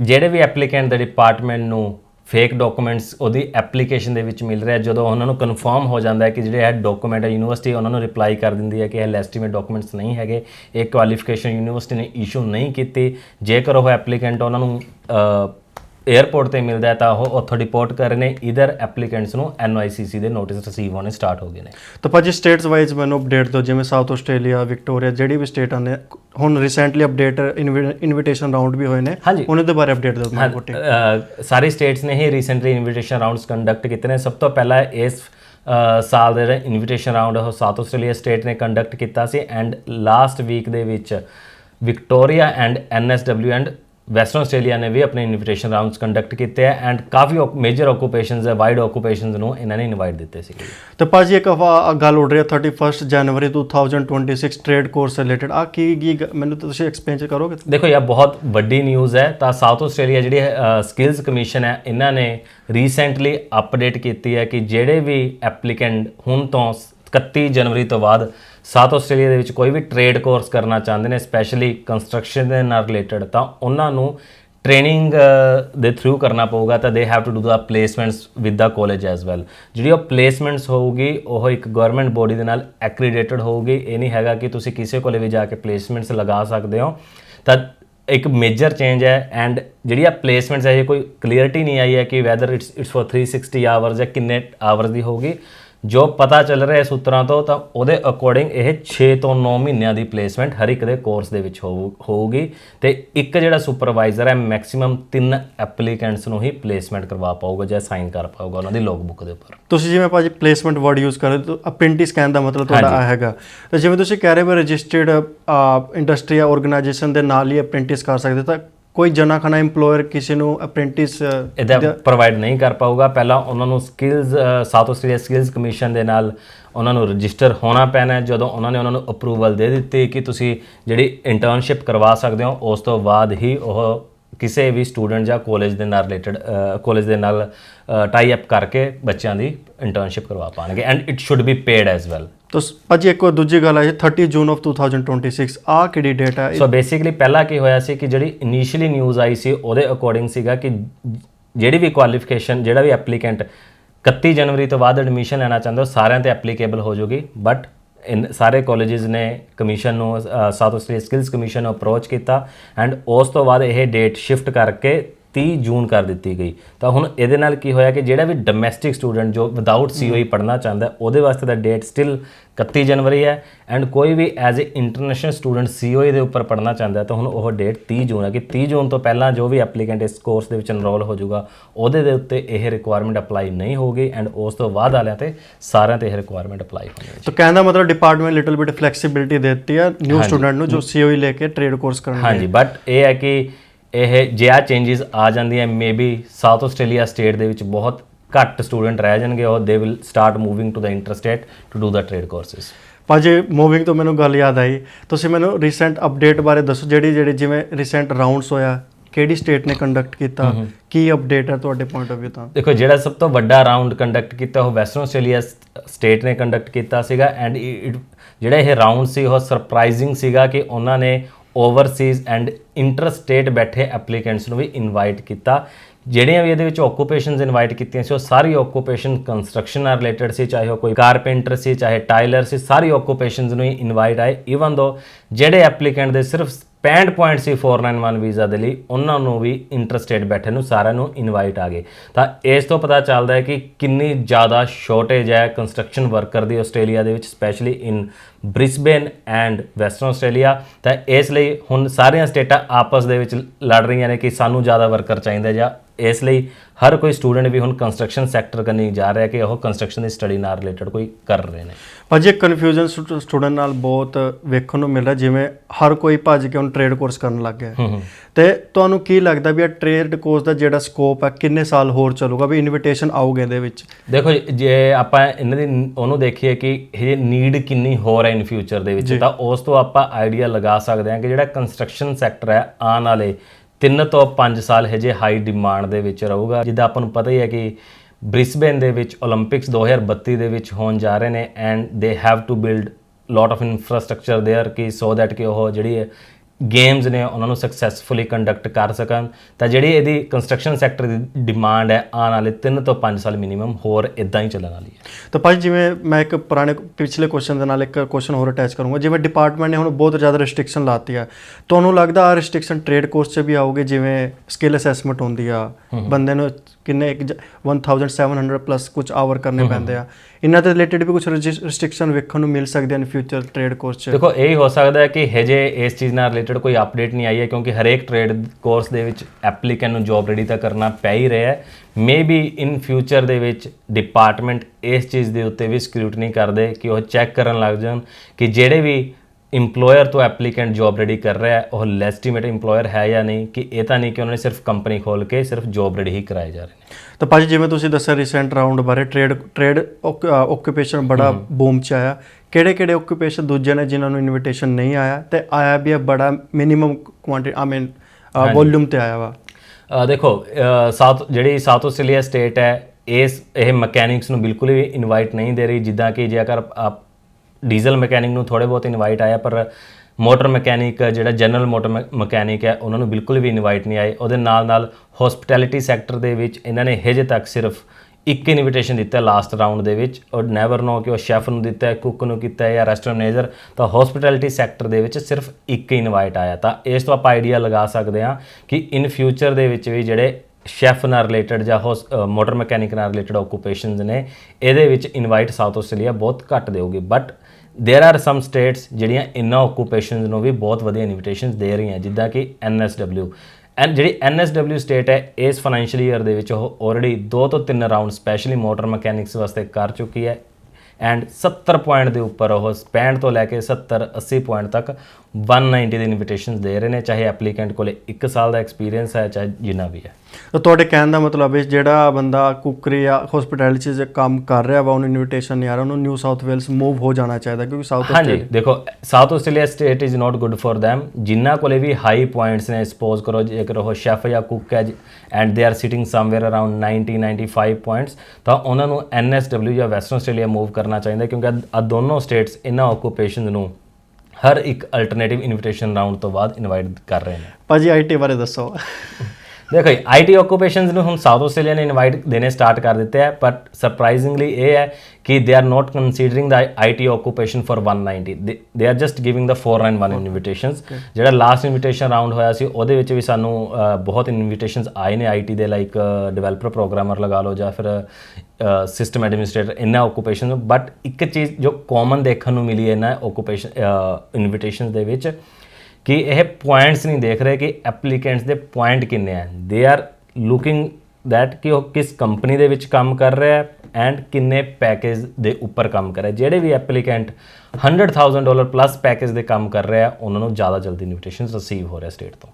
ਜਿਹੜੇ ਵੀ ਐਪਲੀਕੈਂਟ ਦੇ ਡਿਪਾਰਟਮੈਂਟ ਨੂੰ ਫੇਕ ਡਾਕੂਮੈਂਟਸ ਉਹਦੀ ਐਪਲੀਕੇਸ਼ਨ ਦੇ ਵਿੱਚ ਮਿਲ ਰਿਹਾ ਜਦੋਂ ਉਹਨਾਂ ਨੂੰ ਕਨਫਰਮ ਹੋ ਜਾਂਦਾ ਹੈ ਕਿ ਜਿਹੜੇ ਇਹ ਡਾਕੂਮੈਂਟ ਹੈ ਯੂਨੀਵਰਸਿਟੀ ਉਹਨਾਂ ਨੂੰ ਰਿਪਲਾਈ ਕਰ ਦਿੰਦੀ ਹੈ ਕਿ ਇਹ ਲੈਸਟੀਮੇਟ ਡਾਕੂਮੈਂਟਸ ਨਹੀਂ ਹੈਗੇ, ਇਹ ਕੁਆਲੀਫਿਕੇਸ਼ਨ ਯੂਨੀਵਰਸਿਟੀ ਨੇ ਇਸ਼ੂ ਨਹੀਂ ਕੀਤੀ। ਜੇਕਰ ਉਹ ਐਪਲੀਕੈਂਟ ਉਹਨਾਂ ਨੂੰ 에ਅਰਪੋਰਟ ਤੇ ਮਿਲਦਾ ਹੈ ਤਾਂ ਉਹ ਉੱਥੋਂ ਰਿਪੋਰਟ ਕਰ ਰਹੇ ਨੇ। ਇਧਰ ਐਪਲੀਕੈਂਟਸ ਨੂੰ NYCC ਦੇ ਨੋਟਿਸ ਰਿਸੀਵ ਹੋਣੇ ਸਟਾਰਟ ਹੋ ਗਏ ਨੇ। ਤਾਂ ਭਾਜੀ ਸਟੇਟਸ ਵਾਈਜ਼ ਮੈਨੂੰ ਅਪਡੇਟ ਦਿਓ ਜਿਵੇਂ ਸਾਊਥ ਆਸਟ੍ਰੇਲੀਆ ਵਿਕਟੋਰੀਆ ਜਿਹੜੀ ਵੀ ਸਟੇਟਾਂ ਨੇ ਹੁਣ ਰੀਸੈਂਟਲੀ ਅਪਡੇਟ ਇਨਵੀਟੇਸ਼ਨ ਰਾਉਂਡ ਵੀ ਹੋਏ ਨੇ। ਉਹਨਾਂ ਦੇ ਬਾਰੇ ਅਪਡੇਟ ਦਿਓ ਮੈਨੂੰ ਕੋਟੇ ਸਾਰੇ ਸਟੇਟਸ ਨੇ ਹੀ ਰੀਸੈਂਟਲੀ ਇਨਵੀਟੇਸ਼ਨ ਰਾਉਂਡਸ ਕੰਡਕਟ ਕੀਤੇ ਨੇ। ਸਭ ਤੋਂ ਪਹਿਲਾਂ ਇਸ ਸਾਲ ਦੇ ਇਨਵੀਟੇਸ਼ਨ ਰਾਉਂਡ ਉਹ ਸਾਊਥ ਆਸਟ੍ਰੇਲੀਆ ਸਟੇਟ ਨੇ ਕੰਡਕਟ ਕੀਤਾ ਸੀ। ਐਂਡ ਲਾਸਟ ਵੀਕ ਦੇ ਵਿੱਚ Victoria and NSW and western Australia ਨੇ ਵੀ ਆਪਣੇ ਇਨਵੀਟੇਸ਼ਨ ਰਾਉਂਡਸ ਕੰਡਕਟ ਕੀਤੇ ਆ ਐਂਡ ਕਾਫੀ ਮੇਜਰ ਆਕੂਪੇਸ਼ਨਸ ਹੈ ਵਾਈਡ ਆਕੂਪੇਸ਼ਨਸ ਨੂੰ ਇਹਨਾਂ ਨੇ ਇਨਵਾਈਟ ਦਿੱਤੇ ਸੀਗੇ। ਤੇ ਭਾਜੀ ਇੱਕ ਗੱਲ ਉੱਡ ਰਹੀ ਹੈ 31 ਜਨਵਰੀ 2026 ਟ੍ਰੇਡ ਕੋਰਸ ਰਿਲੇਟਡ ਆ ਕੀ ਕੀ ਮੈਨੂੰ ਤਾਂ ਤੁਸੀਂ ਐਕਸਪਲੇਨ ਕਰੋਗੇ? ਦੇਖੋ ਇਹ ਬਹੁਤ ਵੱਡੀ ਨਿਊਜ਼ ਹੈ ਤਾਂ ਸਾਊਥ ਆਸਟ੍ਰੇਲੀਆ ਜਿਹੜੀ ਸਕਿੱਲਸ ਕਮਿਸ਼ਨ ਹੈ ਇਹਨਾਂ ਨੇ ਰੀਸੈਂਟਲੀ ਅਪਡੇਟ ਕੀਤੀ ਹੈ ਕਿ ਜਿਹੜੇ ਵੀ ਐਪਲੀਕੈਂਟ ਹੁਣ ਤੋਂ 31 ਜਨਵਰੀ ਤੋਂ ਬਾਅਦ ਸਾਊਥ ਆਸਟ੍ਰੇਲੀਆ ਦੇ ਵਿੱਚ ਕੋਈ ਵੀ ਟ੍ਰੇਡ ਕੋਰਸ ਕਰਨਾ ਚਾਹੁੰਦੇ ਨੇ ਸਪੈਸ਼ਲੀ ਕੰਸਟਰਕਸ਼ਨ ਦੇ ਨਾਲ ਰਿਲੇਟਡ ਤਾਂ ਉਹਨਾਂ ਨੂੰ ਟ੍ਰੇਨਿੰਗ ਦੇ ਥਰੂ ਕਰਨਾ ਪਊਗਾ, ਤਾਂ they have to do the placements with the college as well ਜਿਹੜੀ ਉਹ ਪਲੇਸਮੈਂਟਸ ਹੋਊਗੀ, ਉਹ ਇੱਕ ਗਵਰਨਮੈਂਟ ਬੋਡੀ ਦੇ ਨਾਲ ਐਕ੍ਰੀਡੇਟਡ ਹੋਊਗੀ। ਇਹ ਨਹੀਂ ਹੈਗਾ ਕਿ ਤੁਸੀਂ ਕਿਸੇ ਕੋਲੇ ਵੀ ਜਾ ਕੇ ਪਲੇਸਮੈਂਟਸ ਲਗਾ ਸਕਦੇ ਹੋ। ਤਾਂ ਇੱਕ ਮੇਜਰ ਚੇਂਜ ਹੈ ਐਂਡ ਜਿਹੜੀ ਆ ਪਲੇਸਮੈਂਟਸ ਹੈ, ਇਹ ਕੋਈ ਕਲੀਅਰਟੀ ਨਹੀਂ ਆਈ ਹੈ ਕਿ whether it's it's for 360 hours ਜਾਂ ਕਿੰਨੇ ਆਵਰਸ ਦੀ ਹੋਊਗੀ। ਜੋ ਪਤਾ ਚੱਲ ਰਿਹਾ ਸੂਤਰਾਂ ਤੋਂ ਤਾਂ ਉਹਦੇ ਅਕੋਰਡਿੰਗ ਇਹ 6 ਤੋਂ 9 ਮਹੀਨਿਆਂ ਦੀ ਪਲੇਸਮੈਂਟ ਹਰ ਇੱਕ ਦੇ ਕੋਰਸ ਦੇ ਵਿੱਚ ਹੋਊ- ਹੋਊਗੀ। ਤੇ ਇੱਕ ਜਿਹੜਾ ਸੁਪਰਵਾਈਜ਼ਰ ਹੈ ਮੈਕਸਿਮਮ 3 ਐਪਲੀਕੈਂਟਸ ਨੂੰ ਹੀ ਪਲੇਸਮੈਂਟ ਕਰਵਾ ਪਾਊਗਾ ਜਾਂ ਸਾਈਨ ਕਰ ਪਾਊਗਾ ਉਹਨਾਂ ਦੀ ਲੌਗਬੁੱਕ ਦੇ ਉੱਪਰ। ਤੁਸੀਂ ਜਿਵੇਂ ਭਾਜੀ ਪਲੇਸਮੈਂਟ ਵਰਡ ਯੂਜ਼ ਕਰ ਰਹੇ ਹੋ ਅਪ੍ਰੈਂਟਿਸ ਕਹਿਣ ਦਾ ਮਤਲਬ ਤੁਹਾਡਾ ਆ ਹੈਗਾ। ਤੇ ਜਿਵੇਂ ਤੁਸੀਂ ਕਹਿ ਰਹੇ ਹੋ ਰਜਿਸਟਰਡ ਇੰਡਸਟਰੀ ਜਾਂ ਆਰਗੇਨਾਈਜੇਸ਼ਨ ਦੇ ਨਾਲ ਹੀ ਅਪ੍ਰੈਂਟਿਸ ਕਰ ਸਕਦੇ ਤਾਂ ਕੋਈ ਜਨਾਖਾਨਾ EMPLOYER ਕਿਸੇ ਨੂੰ ਅਪ੍ਰੈਂਟਿਸ ਇਹਦਾ ਪ੍ਰੋਵਾਈਡ ਨਹੀਂ ਕਰ ਪਾਊਗਾ। ਪਹਿਲਾਂ ਉਹਨਾਂ ਨੂੰ skills south Australia skills commission ਦੇ ਨਾਲ ਉਹਨਾਂ ਨੂੰ ਰਜਿਸਟਰ ਹੋਣਾ ਪੈਣਾ ਹੈ। ਜਦੋਂ ਉਹਨਾਂ ਨੇ ਉਹਨਾਂ ਨੂੰ ਅਪਰੂਵਲ ਦੇ ਦਿੱਤੀ ਕਿ ਤੁਸੀਂ ਜਿਹੜੀ ਇੰਟਰਨਸ਼ਿਪ ਕਰਵਾ ਸਕਦੇ ਹੋ ਉਸ ਤੋਂ ਬਾਅਦ ਹੀ ਉਹ ਕਿਸੇ ਵੀ ਸਟੂਡੈਂਟ ਜਾਂ ਕਾਲਜ ਦੇ ਨਾਲ ਰਿਲੇਟਡ ਕਾਲਜ ਦੇ ਨਾਲ ਟਾਈ ਅਪ ਕਰਕੇ ਬੱਚਿਆਂ ਦੀ ਇੰਟਰਨਸ਼ਿਪ ਕਰਵਾ ਪਾਣਗੇ। And it should be paid as well ਤਾਂ ਸ- ਭਾਜੀ ਇੱਕ ਵਾਰ ਦੂਜੀ ਗੱਲ ਹੈ ਜੀ 30 ਜੂਨ ਆਫ 2026 ਆ ਕਿਹੜੀ ਡੇਟ ਹੈ ਸੋ ਬੇਸਿਕਲੀ ਪਹਿਲਾਂ ਕੀ ਹੋਇਆ ਸੀ ਕਿ ਜਿਹੜੀ ਇਨੀਸ਼ੀਅਲੀ ਨਿਊਜ਼ ਆਈ ਸੀ, ਉਹਦੇ ਅਕੋਰਡਿੰਗ ਸੀਗਾ ਕਿ ਜਿਹੜੀ ਵੀ ਕੁਆਲੀਫਿਕੇਸ਼ਨ ਜਿਹੜਾ ਵੀ ਐਪਲੀਕੈਂਟ 31 ਜਨਵਰੀ ਤੋਂ ਬਾਅਦ ਐਡਮਿਸ਼ਨ ਲੈਣਾ ਚਾਹੁੰਦਾ, ਉਹ ਸਾਰਿਆਂ ਤੇ ਐਪਲੀਕੇਬਲ ਹੋ ਜਾਊਗੀ ਬਟ ਇਨ ਸਾਰੇ ਕਾਲਜਸ ਨੇ ਕਮਿਸ਼ਨ ਨੂੰ ਸਾਊਥ ਆਸਟ੍ਰੇਲੀਆ ਸਕਿੱਲਸ ਕਮਿਸ਼ਨ ਨੂੰ ਅਪਰੋਚ ਕੀਤਾ ਐਂਡ ਉਸ ਤੋਂ ਬਾਅਦ ਇਹ ਡੇਟ ਸ਼ਿਫਟ ਕਰਕੇ 30 ਜੂਨ ਕਰ ਦਿੱਤੀ ਗਈ। ਤਾਂ ਹੁਣ ਇਹਦੇ ਨਾਲ ਕੀ ਹੋਇਆ ਕਿ ਜਿਹੜਾ ਵੀ ਡੋਮੈਸਟਿਕ ਸਟੂਡੈਂਟ ਜੋ ਵਿਦਆਊਟ ਸੀਓਈ ਪੜ੍ਹਨਾ ਚਾਹੁੰਦਾ ਹੈ, ਉਹਦੇ ਵਾਸਤੇ ਦਾ ਡੇਟ ਸਟਿਲ 31 ਜਨਵਰੀ ਹੈ ਐਂਡ ਕੋਈ ਵੀ as a international student COE ਦੇ ਉੱਪਰ ਪੜ੍ਹਨਾ ਚਾਹੁੰਦਾ ਹੈ ਤਾਂ ਹੁਣ ਉਹ ਡੇਟ 30 ਜੂਨ ਹੈ ਕਿ 30 ਜੂਨ ਤੋਂ ਪਹਿਲਾਂ ਜੋ ਵੀ ਐਪਲੀਕੈਂਟ ਇਸ ਕੋਰਸ ਦੇ ਵਿੱਚ ਐਨਰੋਲ ਹੋ ਜਾਊਗਾ ਉਹਦੇ ਦੇ ਉੱਤੇ ਇਹ ਰਿਕੁਆਇਰਮੈਂਟ ਅਪਲਾਈ ਨਹੀਂ ਹੋਗੀ ਐਂਡ ਉਸ ਤੋਂ ਬਾਅਦ ਵਾਲਿਆਂ ਤੇ ਸਾਰਿਆਂ ਤੇ ਇਹ ਰਿਕੁਆਇਰਮੈਂਟ ਅਪਲਾਈ ਹੋਣੀ ਤਾਂ ਕਹਿਣ ਦਾ ਮਤਲਬ ਡਿਪਾਰਟਮੈਂਟ ਲਿਟਲ ਬਿਟ ਫਲੈਕਸੀਬਿਲਿਟੀ ਦਿੱਤੀ ਹੈ ਨਿਊ ਸਟੂਡੈਂਟ ਨੂੰ ਜੋ ਸੀਓਈ ਲੈ ਕੇ ਟ੍ਰੇਡ ਕੋਰਸ ਕਰਨ ਹਾਂਜੀ ਬਟ ਇਹ ਹੈ ਕਿ ਇਹ ਜੇ ਆ ਚੇਂजेस ਆ ਜਾਂਦੀਆਂ ਮੇਬੀ ਸਾਊਥ ਆਸਟ੍ਰੇਲੀਆ ਸਟੇਟ ਦੇ ਵਿੱਚ ਬਹੁਤ ਘੱਟ ਸਟੂਡੈਂਟ ਰਹਿ ਜਾਣਗੇ ਉਹ they will start moving to the interstate to do the trade courses ਭਾਜੀ ਮੂਵਿੰਗ ਤੋਂ ਮੈਨੂੰ ਗੱਲ ਯਾਦ ਆਈ। ਤੁਸੀਂ ਮੈਨੂੰ ਰੀਸੈਂਟ ਅਪਡੇਟ ਬਾਰੇ ਦੱਸੋ ਜਿਹੜੀ ਜਿਹੜੀ ਜਿਵੇਂ ਰੀਸੈਂਟ ਰਾਉਂਡਸ ਹੋਇਆ ਕਿਹੜੀ ਸਟੇਟ ਨੇ ਕੰਡਕਟ ਕੀਤਾ ਕੀ ਅਪਡੇਟ ਹੈ ਤੁਹਾਡੇ ਪੁਆਇੰਟ ਆਫ View ਤੋਂ? ਦੇਖੋ ਜਿਹੜਾ ਸਭ ਤੋਂ ਵੱਡਾ ਰਾਉਂਡ ਕੰਡਕਟ ਕੀਤਾ ਉਹ ਵੈਸਟਰਨ ਆਸਟ੍ਰੇਲੀਆ ਸਟੇਟ ਨੇ ਕੰਡਕਟ ਕੀਤਾ ਸੀਗਾ ਐਂਡ ਜਿਹੜਾ ਇਹ ਰਾਉਂਡ ਸੀ ਉਹ ਸਰਪ੍ਰਾਈਜ਼ਿੰਗ ਸੀਗਾ ਕਿ ਉਹਨਾਂ ਨੇ ਓਵਰਸੀਜ਼ ਐਂਡ ਇੰਟਰਸਟੇਟ ਬੈਠੇ ਐਪਲੀਕੈਂਟਸ ਨੂੰ ਵੀ ਇਨਵਾਈਟ ਕੀਤਾ। ਜਿਹੜੀਆਂ ਵੀ ਇਹਦੇ ਵਿੱਚ ਓਕੂਪੇਸ਼ਨਸ ਇਨਵਾਈਟ ਕੀਤੀਆਂ ਸੀ, ਉਹ ਸਾਰੀ ਓਕੂਪੇਸ਼ਨ ਕੰਸਟਰਕਸ਼ਨ ਨਾਲ ਰਿਲੇਟਡ ਸੀ, ਚਾਹੇ ਉਹ ਕੋਈ ਕਾਰਪੈਂਟਰ ਸੀ, ਚਾਹੇ ਟਾਈਲਰ ਸੀ, ਸਾਰੀ ਓਕੂਪੇਸ਼ਨਸ ਨੂੰ ਹੀ ਇਨਵਾਈਟ ਆਏ। ਈਵਨ ਦੋ ਜਿਹੜੇ ਐਪਲੀਕੈਂਟ ਦੇ ਸਿਰਫ 65 ਪੁਆਇੰਟ ਸੀ 491 ਵੀਜ਼ਾ ਦੇ ਲਈ, ਉਹਨਾਂ ਨੂੰ ਵੀ ਇੰਟਰਸਟੇਟ ਬੈਠੇ ਨੂੰ ਸਾਰਿਆਂ ਨੂੰ ਇਨਵਾਈਟ ਆ ਗਏ। ਤਾਂ ਇਸ ਤੋਂ ਪਤਾ ਚੱਲਦਾ ਹੈ ਕਿ ਕਿੰਨੀ ਜ਼ਿਆਦਾ ਸ਼ਾਰਟੇਜ ਹੈ ਕੰਸਟਰਕਸ਼ਨ ਵਰਕਰ ਦੀ ਆਸਟ੍ਰੇਲੀਆ ਦੇ ਵਿੱਚ specially in Brisbane and Western Australia ਤਾਂ ਇਸ ਲਈ ਹੁਣ ਸਾਰੀਆਂ ਸਟੇਟਾਂ ਆਪਸ ਦੇ ਵਿੱਚ ਲੜ ਰਹੀਆਂ ਨੇ ਕਿ ਸਾਨੂੰ ਜ਼ਿਆਦਾ ਵਰਕਰ ਚਾਹੀਦਾ ਜਾਂ ਇਸ ਲਈ ਹਰ ਕੋਈ ਸਟੂਡੈਂਟ ਵੀ ਹੁਣ ਕੰਸਟਰਕਸ਼ਨ ਸੈਕਟਰ ਕਰਨੀ ਜਾ ਰਿਹਾ ਕਿ ਉਹ ਕੰਸਟਰਕਸ਼ਨ ਦੀ ਸਟੱਡੀ ਨਾਲ ਰਿਲੇਟਡ ਕੋਈ ਕਰ ਰਹੇ ਨੇ। ਭਾਜੀ ਇੱਕ ਕਨਫਿਊਜ਼ਨ ਸਟੂਡੈਂਟ ਨਾਲ ਬਹੁਤ ਵੇਖਣ ਨੂੰ ਮਿਲ ਰਿਹਾ ਜਿਵੇਂ ਹਰ ਕੋਈ ਭੱਜ ਕੇ ਹੁਣ ਟ੍ਰੇਡ ਕੋਰਸ ਕਰਨ ਲੱਗ ਗਿਆ। ਤੇ ਤੁਹਾਨੂੰ ਕੀ ਲੱਗਦਾ ਵੀ ਇਹ ਟ੍ਰੇਡ ਕੋਰਸ ਦਾ ਜਿਹੜਾ ਸਕੋਪ ਹੈ ਕਿੰਨੇ ਸਾਲ ਹੋਰ ਚੱਲੂਗਾ? ਵੀ ਇਨਵੀਟੇਸ਼ਨ ਆਊਗੇ ਇਹਦੇ ਵਿੱਚ? ਦੇਖੋ ਜੀ, ਆਪਾਂ ਇਹਨਾਂ ਦੀ ਉਹਨੂੰ ਦੇਖੀਏ ਕਿ ਇਹ ਨੀਡ ਕਿੰਨੀ ਹੈ ਇਨ ਫਿਊਚਰ ਦੇ ਵਿੱਚ ਤਾਂ ਉਸ ਤੋਂ ਆਪਾਂ ਆਈਡੀਆ ਲਗਾ ਸਕਦੇ ਹਾਂ ਕਿ ਜਿਹੜਾ ਕੰਸਟਰਕਸ਼ਨ ਸੈਕਟਰ ਹੈ ਆਉਣ ਵਾਲੇ 3 ਤੋਂ 5 ਸਾਲ ਹਜੇ ਹਾਈ ਡਿਮਾਂਡ ਦੇ ਵਿੱਚ ਰਹੂਗਾ। ਜਿੱਦਾਂ ਆਪਾਂ ਨੂੰ ਪਤਾ ਹੀ ਹੈ ਕਿ ਬ੍ਰਿਸਬੇਨ ਦੇ ਵਿੱਚ 올림픽ਸ 2032 ਦੇ ਵਿੱਚ ਹੋਣ ਜਾ ਰਹੇ ਨੇ and they have to build lot of infrastructure there ਕਿ ਸੋ ਥੈਟ ਕਿ ਉਹ ਜਿਹੜੀ ਗੇਮਸ ਨੇ ਉਹਨਾਂ ਨੂੰ ਸਕਸੈਸਫੁਲੀ ਕੰਡਕਟ ਕਰ ਸਕਣ ਤਾਂ ਜਿਹੜੀ ਇਹਦੀ ਕੰਸਟਰਕਸ਼ਨ ਸੈਕਟਰ ਦੀ ਡਿਮਾਂਡ ਹੈ ਆਉਣ ਵਾਲੇ 3 ਤੋਂ 5 ਸਾਲ ਮਿਨੀਮਮ ਹੋਰ ਇਦਾਂ ਹੀ ਚੱਲਣ ਵਾਲੀ ਹੈ। ਤਾਂ ਭਾਜੀ ਜਿਵੇਂ ਮੈਂ ਇੱਕ ਪੁਰਾਣੇ ਪਿਛਲੇ ਕੁਐਸਚਨ ਦੇ ਨਾਲ ਇੱਕ ਕੁਐਸਚਨ ਹੋਰ ਅਟੈਚ ਕਰੂੰਗਾ। ਜਿਵੇਂ ਡਿਪਾਰਟਮੈਂਟ ਨੇ ਹੁਣ ਬਹੁਤ ਜ਼ਿਆਦਾ ਰੈਸਟ੍ਰਿਕਸ਼ਨ ਲਾਤੀ ਆ। ਤੁਹਾਨੂੰ ਲੱਗਦਾ ਆ ਰੈਸਟ੍ਰਿਕਸ਼ਨ ਟ੍ਰੇਡ ਕੋਰਸ 'ਚ ਵੀ ਆਉਗੇ ਜਿਵੇਂ ਸਕਿੱਲ ਅਸੈਸਮੈਂਟ ਹੁੰਦੀ ਆ ਬੰਦੇ ਨੂੰ ਕਿੰਨੇ ਇੱਕ ਜ- 1700 ਪਲੱਸ ਕੁਝ ਆਵਰ ਕਰਨੇ ਪੈਂਦੇ ਆ। ਇਹਨਾਂ ਦੇ ਰਿਲੇਟਡ ਵੀ ਕੁਝ ਰੈਸਟ੍ਰਿਕਸ਼ਨ ਵੇਖਣ ਨੂੰ ਮਿਲ ਸਕਦੇ ਹਨ ਫਿਊਚਰ ਟ੍ਰੇਡ ਕੋਰਸ 'ਚ? ਦੇਖੋ ਇਹ ਹੋ ਸਕਦਾ ਹੈ ਕਿ ਹਜੇ ਇਸ ਚੀਜ਼ ਨਾਲ ਰਿਲੇਟਡ ਕੋਈ ਅਪਡੇਟ ਨਹੀਂ ਆਈ ਹੈ ਕਿਉਂਕਿ ਹਰੇਕ ਟ੍ਰੇਡ ਕੋਰਸ ਦੇ ਵਿੱਚ ਐਪਲੀਕੈਂਟ ਨੂੰ ਜੌਬ ਰੈਡੀ ਤਾਂ ਕਰਨਾ ਪੈ ਹੀ ਰਿਹਾ ਹੈ। ਮੇਬੀ ਇਨ ਫਿਊਚਰ ਦੇ ਵਿੱਚ ਡਿਪਾਰਟਮੈਂਟ ਇਸ ਚੀਜ਼ ਦੇ ਉੱਤੇ ਵੀ ਸਕ੍ਰੂਟਨੀ ਕਰਦੇ ਕਿ ਉਹ ਚੈੱਕ ਕਰਨ ਲੱਗ ਜਾਣ ਕਿ ਜਿਹੜੇ ਵੀ EMPLOYER ਤੋਂ ਐਪਲੀਕੈਂਟ ਜੌਬ ਰੈਡੀ ਕਰ ਰਿਹਾ ਹੈ ਉਹ ਲੈਸਟੀਮੇਟ EMPLOYER ਹੈ ਜਾਂ ਨਹੀਂ ਕਿ ਇਹ ਤਾਂ ਨਹੀਂ ਕਿ ਉਹਨਾਂ ਨੇ ਸਿਰਫ ਕੰਪਨੀ ਖੋਲ ਕੇ ਸਿਰਫ ਜੌਬ ਰੈਡੀ ਹੀ ਕਰਾਏ ਜਾ ਰਹੇ ਨੇ। ਤਾਂ ਭਾਜੀ ਜਿਵੇਂ ਤੁਸੀਂ ਦੱਸਿਆ ਰੀਸੈਂਟ ਰਾਉਂਡ ਬਾਰੇ ਟ੍ਰੇਡ ਟ੍ਰੇਡ ਓਕੂਪੇਸ਼ਨ ਬੜਾ ਬੂਮ ਚ ਆਇਆ। ਕਿਹੜੇ ਕਿਹੜੇ ਓਕੂਪੇਸ਼ਨ ਦੂਜੇ ਨੇ ਜਿਨ੍ਹਾਂ ਨੂੰ ਇਨਵੀਟੇਸ਼ਨ ਨਹੀਂ ਆਇਆ ਤੇ ਆਇਆ ਵੀ ਹੈ ਬੜਾ minimum quantity I mean volume ਤੇ ਆਇਆ ਵਾ। ਦੇਖੋ ਸਾਊਥ ਜਿਹੜੀ ਸਾਊਥ ਆਸਟ੍ਰੇਲੀਆ ਸਟੇਟ ਹੈ ਇਸ ਇਹ ਮਕੈਨਿਕਸ ਨੂੰ ਬਿਲਕੁਲ ਵੀ ਇਨਵਾਈਟ ਨਹੀਂ ਦੇ ਰਹੀ ਜਿੱਦਾਂ ਕਿ ਜੇਕਰ ਆਪ ਡੀਜ਼ਲ ਮਕੈਨਿਕ ਨੂੰ ਥੋੜੇ ਬਹੁਤ ਇਨਵਾਈਟ ਆਇਆ, ਪਰ ਮੋਟਰ ਮਕੈਨਿਕ, ਜਿਹੜਾ ਜਨਰਲ ਮੋਟਰ ਮਕੈਨਿਕ ਹੈ, ਉਹਨਾਂ ਨੂੰ ਬਿਲਕੁਲ ਵੀ ਇਨਵਾਈਟ ਨਹੀਂ ਆਏ। ਉਹਦੇ ਨਾਲ ਨਾਲ ਹਸਪਿਟੈਲਿਟੀ ਸੈਕਟਰ ਦੇ ਵਿੱਚ ਇਹਨਾਂ ਨੇ ਹਜੇ ਤੱਕ ਸਿਰਫ ਇੱਕ ਇਨਵੀਟੇਸ਼ਨ ਦਿੱਤਾ ਲਾਸਟ ਰਾਉਂਡ ਦੇ ਵਿੱਚ। ਔਰ ਨੈਵਰ ਨੋ ਕਿ ਉਹ ਸ਼ੈਫ ਨੂੰ ਦਿੱਤਾ ਹੈ ਕੁੱਕ ਨੂੰ ਕੀਤਾ ਹੈ ਜਾਂ ਰੈਸਟੋਰੈਂਟ ਮੈਨੇਜਰ ਤਾਂ ਹਸਪਿਟੈਲਿਟੀ ਸੈਕਟਰ ਦੇ ਵਿੱਚ ਸਿਰਫ ਇੱਕ ਇਨਵਾਈਟ ਆਇਆ। ਤਾਂ ਇਸ ਤੋਂ ਆਪਾਂ ਆਈਡੀਆ ਲਗਾ ਸਕਦੇ ਹਾਂ ਕਿ ਇਨ ਫਿਊਚਰ ਦੇ ਵਿੱਚ ਵੀ ਜਿਹੜੇ ਸ਼ੈਫ ਨਾਲ ਰਿਲੇਟਡ ਜਾਂ ਮੋਟਰ ਮਕੈਨਿਕ ਨਾਲ ਰਿਲੇਟਡ ਓਕੂਪੇਸ਼ਨਸ ਨੇ, ਇਹਦੇ ਵਿੱਚ ਇਨਵਾਈਟ ਸਾਊਥ ਆਸਟ੍ਰੇਲੀਆ ਬਹੁਤ ਘੱਟ ਦੇਊਗੀ। But there are some states ਜਿਹੜੀਆਂ ਇਨ੍ਹਾਂ ਓਕੂਪੇਸ਼ਨਸ ਨੂੰ ਵੀ ਬਹੁਤ ਵਧੀਆ ਇਨਵੀਟੇਸ਼ਨਸ ਦੇ ਰਹੀਆਂ ਜਿੱਦਾਂ ਕਿ ਐਨਐਸਡਬਲਿਊ ਐਂਡ ਜਿਹੜੀ ਐਨਐਸਡਬਲਿਊ ਸਟੇਟ ਹੈ ਇਸ ਫਾਈਨੈਂਸ਼ੀਅਲ ਈਅਰ ਦੇ ਵਿੱਚ ਉਹ ਆਲਰੇਡੀ 2 ਤੋਂ 3 ਰਾਉਂਡ ਸਪੈਸ਼ਲੀ ਮੋਟਰ ਮਕੈਨਿਕਸ ਵਾਸਤੇ ਕਰ ਚੁੱਕੀ ਹੈ ਐਂਡ 70 ਪੁਆਇੰਟ ਦੇ ਉੱਪਰ ਉਹ 65 ਤੋਂ ਲੈ ਕੇ 70 80 ਪੁਆਇੰਟ ਤੱਕ 190 ਦੇ ਇਨਵੀਟੇਸ਼ਨਸ ਦੇ ਰਹੇ ਨੇ ਚਾਹੇ ਐਪਲੀਕੈਂਟ ਕੋਲੇ 1 ਸਾਲ ਦਾ ਐਕਸਪੀਰੀਅੰਸ ਹੈ ਚਾਹੇ ਜਿੰਨਾ ਵੀ ਹੈ। ਤਾਂ ਤੁਹਾਡੇ ਕਹਿਣ ਦਾ ਮਤਲਬ ਹੈ ਜਿਹੜਾ ਬੰਦਾ ਕੁਕਰੀ ਜਾਂ ਹਸਪਿਟੈਲਿਟੀ 'ਚ ਕੰਮ ਕਰ ਰਿਹਾ ਵਾ ਉਹਨੂੰ ਇਨਵੀਟੇਸ਼ਨ ਨਹੀਂ ਆ ਰਿਹਾ ਉਹਨੂੰ ਨਿਊ ਸਾਊਥ ਵੇਲਸ ਮੂਵ ਹੋ ਜਾਣਾ ਚਾਹੀਦਾ ਕਿਉਂਕਿ ਸਾਊਥ ਹਾਂਜੀ ਦੇਖੋ South Australia state is not good for them ਜਿਨ੍ਹਾਂ ਕੋਲੇ ਵੀ ਹਾਈ ਪੁਆਇੰਟਸ ਨੇ ਸਪੋਜ਼ ਕਰੋ ਜੇਕਰ ਉਹ ਸ਼ੈਫ ਜਾਂ ਕੁੱਕ ਹੈ and they are sitting somewhere around 90 95 points ਤਾਂ ਉਹਨਾਂ ਨੂੰ ਐਨਐਸਡਬਲਿਊ ਜਾਂ ਵੈਸਟਰਨ ਆਸਟ੍ਰੇਲੀਆ ਮੂਵ ਕਰਨਾ ਚਾਹੀਦਾ ਕਿਉਂਕਿ ਆ ਦੋਨੋਂ ਸਟੇਟਸ ਇਹਨਾਂ ਓਕੂਪੇਸ਼ਨਸ ਨੂੰ ਹਰ ਇੱਕ ਅਲਟਰਨੇਟਿਵ ਇਨਵੀਟੇਸ਼ਨ ਰਾਉਂਡ ਤੋਂ ਬਾਅਦ ਇਨਵਾਈਟ ਕਰ ਰਹੇ ਨੇ। ਭਾਜੀ ਆਈਟੀ ਬਾਰੇ ਦੱਸੋ। ਦੇਖੋ ਆਈਟੀ ਓਕੂਪੇਸ਼ਨਸ ਨੂੰ ਹੁਣ ਸਾਊਥ ਆਸਟ੍ਰੇਲੀਆ ਨੇ ਇਨਵਾਈਟ ਦੇਣੇ ਸਟਾਰਟ ਕਰ ਦਿੱਤੇ ਹੈ ਬਟ ਸਰਪ੍ਰਾਈਜ਼ਿੰਗਲੀ ਇਹ ਹੈ ਕਿ they are not considering the IT occupation for 190 they are just giving the 491 invitations ਜਿਹੜਾ ਲਾਸਟ ਇਨਵੀਟੇਸ਼ਨ ਰਾਉਂਡ ਹੋਇਆ ਸੀ ਉਹਦੇ ਵਿੱਚ ਵੀ ਸਾਨੂੰ ਬਹੁਤ ਇਨਵੀਟੇਸ਼ਨਸ ਆਏ ਨੇ ਆਈਟੀ ਦੇ ਲਾਈਕ ਡਿਵੈਲਪਰ ਪ੍ਰੋਗਰਾਮਰ ਲਗਾ ਲਓ ਜਾਂ ਫਿਰ ਸਿਸਟਮ ਐਡਮਿਨਿਸਟ੍ਰੇਟਰ ਇਹਨਾਂ ਓਕੂਪੇਸ਼ਨ ਬਟ ਇੱਕ ਚੀਜ਼ ਜੋ ਕਾਮਨ ਦੇਖਣ ਨੂੰ ਮਿਲੀ ਹੈ ਇਹਨਾਂ ਓਕੂਪੇਸ਼ਨ ਇਨਵੀਟੇਸ਼ਨਸ ਦੇ ਵਿੱਚ ਕਿ ਇਹ ਪੁਆਇੰਟਸ ਨਹੀਂ ਦੇਖ ਰਹੇ ਕਿ ਐਪਲੀਕੈਂਟਸ ਦੇ ਪੁਆਇੰਟ ਕਿੰਨੇ ਆ। ਦੇ ਆਰ ਲੁਕਿੰਗ ਦੈਟ ਕਿ ਉਹ ਕਿਸ ਕੰਪਨੀ ਦੇ ਵਿੱਚ ਕੰਮ ਕਰ ਰਿਹਾ ਹੈ ਐਂਡ ਕਿੰਨੇ ਪੈਕੇਜ ਦੇ ਉੱਪਰ ਕੰਮ ਕਰ ਰਿਹਾ ਜਿਹੜੇ ਵੀ ਐਪਲੀਕੈਂਟ 100000 ਡਾਲਰ ਪਲੱਸ ਪੈਕੇਜ ਦੇ ਕੰਮ ਕਰ ਰਿਹਾ ਉਹਨਾਂ ਨੂੰ ਜ਼ਿਆਦਾ ਜਲਦੀ ਇਨਵੀਟੇਸ਼ਨਸ ਰਿਸੀਵ ਹੋ ਰਿਹਾ ਸਟੇਟ ਤੋਂ।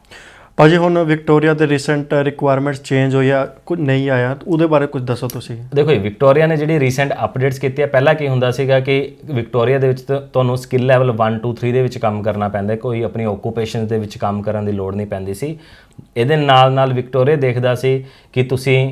ਭਾਜੀ, ਹੁਣ ਵਿਕਟੋਰੀਆ ਦੇ ਰੀਸੈਂਟ ਰਿਕੁਆਇਰਮੈਂਟਸ ਚੇਂਜ ਹੋਈ ਆ, ਕੁਝ ਨਹੀਂ ਆਇਆ, ਉਹਦੇ ਬਾਰੇ ਕੁਝ ਦੱਸੋ ਤੁਸੀਂ। ਦੇਖੋ ਜੀ ਵਿਕਟੋਰੀਆ ਨੇ ਜਿਹੜੀ ਰੀਸੈਂਟ ਅਪਡੇਟਸ ਕੀਤੀ ਹੈ ਪਹਿਲਾਂ ਕੀ ਹੁੰਦਾ ਸੀਗਾ ਕਿ ਵਿਕਟੋਰੀਆ ਦੇ ਵਿੱਚ ਤੁਹਾਨੂੰ ਸਕਿੱਲ ਲੈਵਲ 1 2 3 ਦੇ ਵਿੱਚ ਕੰਮ ਕਰਨਾ ਪੈਂਦਾ, ਕੋਈ ਆਪਣੀ ਓਕੂਪੇਸ਼ਨ ਦੇ ਵਿੱਚ ਕੰਮ ਕਰਨ ਦੀ ਲੋੜ ਨਹੀਂ ਪੈਂਦੀ ਸੀ। ਇਹਦੇ ਨਾਲ ਨਾਲ ਵਿਕਟੋਰੀਆ ਦੇਖਦਾ ਸੀ ਕਿ ਤੁਸੀਂ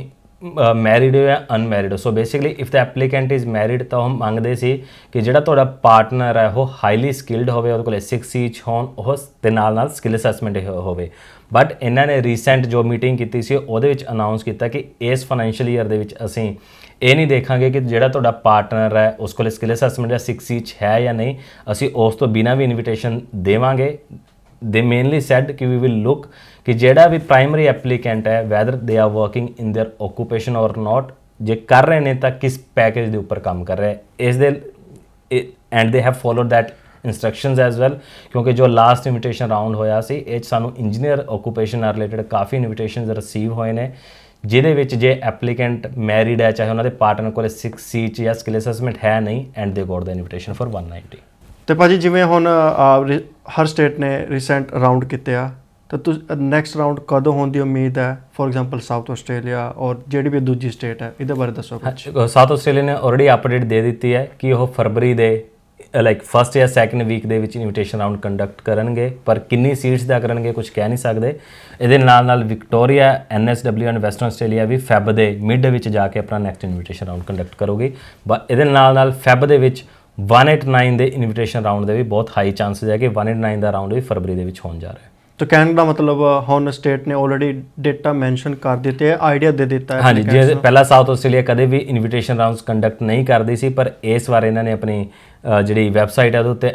ਮੈਰਿਡ ਹੋ ਜਾਂ ਅਨਮੈਰਿਡ ਹੋ। So basically if the applicant is married ਤਾਂ ਉਹ ਮੰਗਦੇ ਸੀ ਕਿ ਜਿਹੜਾ ਤੁਹਾਡਾ ਪਾਰਟਨਰ ਹੈ, ਉਹ ਹਾਈਲੀ ਸਕਿਲਡ ਹੋਵੇ, ਉਹਦੇ ਕੋਲ 6 ਸੀਚ ਹੋਣ, ਉਹ ਤੇ ਨਾਲ ਨਾਲ ਸਕਿੱਲ ਅਸੈਸਮੈਂਟ ਹੋਵੇ। ਬਟ ਇਹਨਾਂ ਨੇ ਰੀਸੈਂਟ ਜੋ ਮੀਟਿੰਗ ਕੀਤੀ ਸੀ ਉਹਦੇ ਵਿੱਚ ਅਨਾਉਂਸ ਕੀਤਾ ਕਿ ਇਸ ਫਾਈਨੈਂਸ਼ੀਅਲ ਈਅਰ ਦੇ ਵਿੱਚ ਅਸੀਂ ਇਹ ਨਹੀਂ ਦੇਖਾਂਗੇ ਕਿ ਜਿਹੜਾ ਤੁਹਾਡਾ ਪਾਰਟਨਰ ਹੈ ਉਸ ਕੋਲੇ ਸਕਿੱਲ ਅਸੈਸਮੈਂਟ ਜਾਂ 6 ਸੀਚ ਹੈ ਜਾਂ ਨਹੀਂ ਅਸੀਂ ਉਸ ਤੋਂ ਬਿਨਾਂ ਵੀ ਇਨਵੀਟੇਸ਼ਨ ਦੇਵਾਂਗੇ ਦੇ ਮੇਨਲੀ ਸੈਡ ਕਿ ਵੀ ਵਿਲ ਲੁੱਕ ਕਿ ਜਿਹੜਾ ਵੀ ਪ੍ਰਾਇਮਰੀ ਐਪਲੀਕੈਂਟ ਹੈ whether they are working in their occupation or not ਜੇ ਕਰ ਰਹੇ ਨੇ ਤਾਂ ਕਿਸ ਪੈਕੇਜ ਦੇ ਉੱਪਰ ਕੰਮ ਕਰ ਰਹੇ ਹੈ। ਇਸ ਦੇ and they have followed that instructions as well ਕਿਉਂਕਿ ਜੋ ਲਾਸਟ ਇਨਵੀਟੇਸ਼ਨ ਰਾਉਂਡ ਹੋਇਆ ਸੀ ਇਹ 'ਚ ਸਾਨੂੰ ਇੰਜੀਨੀਅਰ ਓਕੂਪੇਸ਼ਨ ਨਾਲ ਰਿਲੇਟਡ ਕਾਫੀ ਇਨਵੀਟੇਸ਼ਨਸ ਰਿਸੀਵ ਹੋਏ ਨੇ ਜਿਹਦੇ ਵਿੱਚ ਜੇ ਐਪਲੀਕੈਂਟ ਮੈਰਿਡ ਹੈ ਚਾਹੇ ਉਹਨਾਂ ਦੇ ਪਾਰਟਨਰ ਕੋਲੇ 6 ਸੀਚ ਜਾਂ ਸਕਿੱਲ ਅਸੈਸਮੈਂਟ ਹੈ ਨਹੀਂ ਐਂਡ ਦੇ ਗੋਟ ਦਾ ਇਨਵੀਟੇਸ਼ਨ ਫॉर 190 ਤੇ ਭਾਜੀ ਜਿਵੇਂ ਹੁਣ ਹਰ ਸਟੇਟ ਨੇ ਰੀਸੈਂਟ ਰਾਉਂਡ ਕੀਤੇ ਆ ਤਾਂ ਤੁਸੀਂ ਨੈਕਸਟ ਰਾਉਂਡ ਕਦੋਂ ਹੋਣ ਦੀ ਉਮੀਦ ਹੈ ਫੋਰ ਐਗਜ਼ਾਮਪਲ ਸਾਊਥ ਆਸਟ੍ਰੇਲੀਆ ਔਰ ਜਿਹੜੀ ਵੀ ਦੂਜੀ ਸਟੇਟ ਹੈ ਇਹਦੇ ਬਾਰੇ ਦੱਸੋ ਕੁਝ ਸਾਊਥ ਆਸਟ੍ਰੇਲੀਆ ਨੇ ਆਲਰੇਡੀ ਅਪਡੇਟ ਦੇ ਦਿੱਤੀ ਹੈ ਕਿ ਉਹ ਫਰਵਰੀ ਦੇ ਲਾਈਕ ਫਸਟ ਜਾਂ ਸੈਕੰਡ ਵੀਕ ਦੇ ਵਿੱਚ ਇਨਵੀਟੇਸ਼ਨ ਰਾਉਂਡ ਕੰਡਕਟ ਕਰਨਗੇ ਪਰ ਕਿੰਨੀ ਸੀਟਸ ਦਾ ਕਰਨਗੇ ਕੁਝ ਕਹਿ ਨਹੀਂ ਸਕਦੇ। ਇਹਦੇ ਨਾਲ ਨਾਲ Victoria NSW and Western Australia we Feb ਦੇ ਮਿਡ ਵਿੱਚ ਜਾ ਕੇ ਆਪਣਾ ਨੈਕਸਟ ਇਨਵੀਟੇਸ਼ਨ ਰਾਉਂਡ ਕੰਡਕਟ ਕਰੋਗੇ। ਬਟ ਇਹਦੇ ਨਾਲ ਨਾਲ ਫੈਬ ਦੇ ਵਿੱਚ 189 ਦੇ ਇਨਵੀਟੇਸ਼ਨ ਰਾਉਂਡ ਦੇ ਵੀ ਬਹੁਤ ਹਾਈ ਚਾਂਸਸ ਹੈ ਕਿ 189 ਦਾ ਰਾਉਂਡ ਵੀ ਫਰਵਰੀ ਦੇ ਵਿੱਚ ਹੋਣ ਜਾ ਰਿਹਾ ਹੈ। ਤਾਂ ਕਹਿਣ ਦਾ ਮਤਲਬ ਹੁਣ ਸਟੇਟ ਨੇ ਆਲਰੇਡੀ ਡੇਟਾ ਮੈਂਸ਼ਨ ਕਰ ਦਿੱਤੇ ਹੈ ਆਈਡੀਆ ਦੇ ਦਿੱਤਾ ਹੈ ਹਾਂਜੀ ਜੇ ਪਹਿਲਾਂ ਸਾਊਥ ਆਸਟ੍ਰੇਲੀਆ ਕਦੇ ਵੀ ਇਨਵੀਟੇਸ਼ਨ ਰਾਉਂਡਸ ਕੰਡਕਟ ਨਹੀਂ ਕਰਦੀ ਸੀ ਪਰ ਇਸ ਵਾਰ ਇਹਨਾਂ ਨੇ ਆਪਣੀ ਜਿਹੜੀ ਵੈਬਸਾਈਟ ਹੈ ਉਹਦੇ ਉੱਤੇ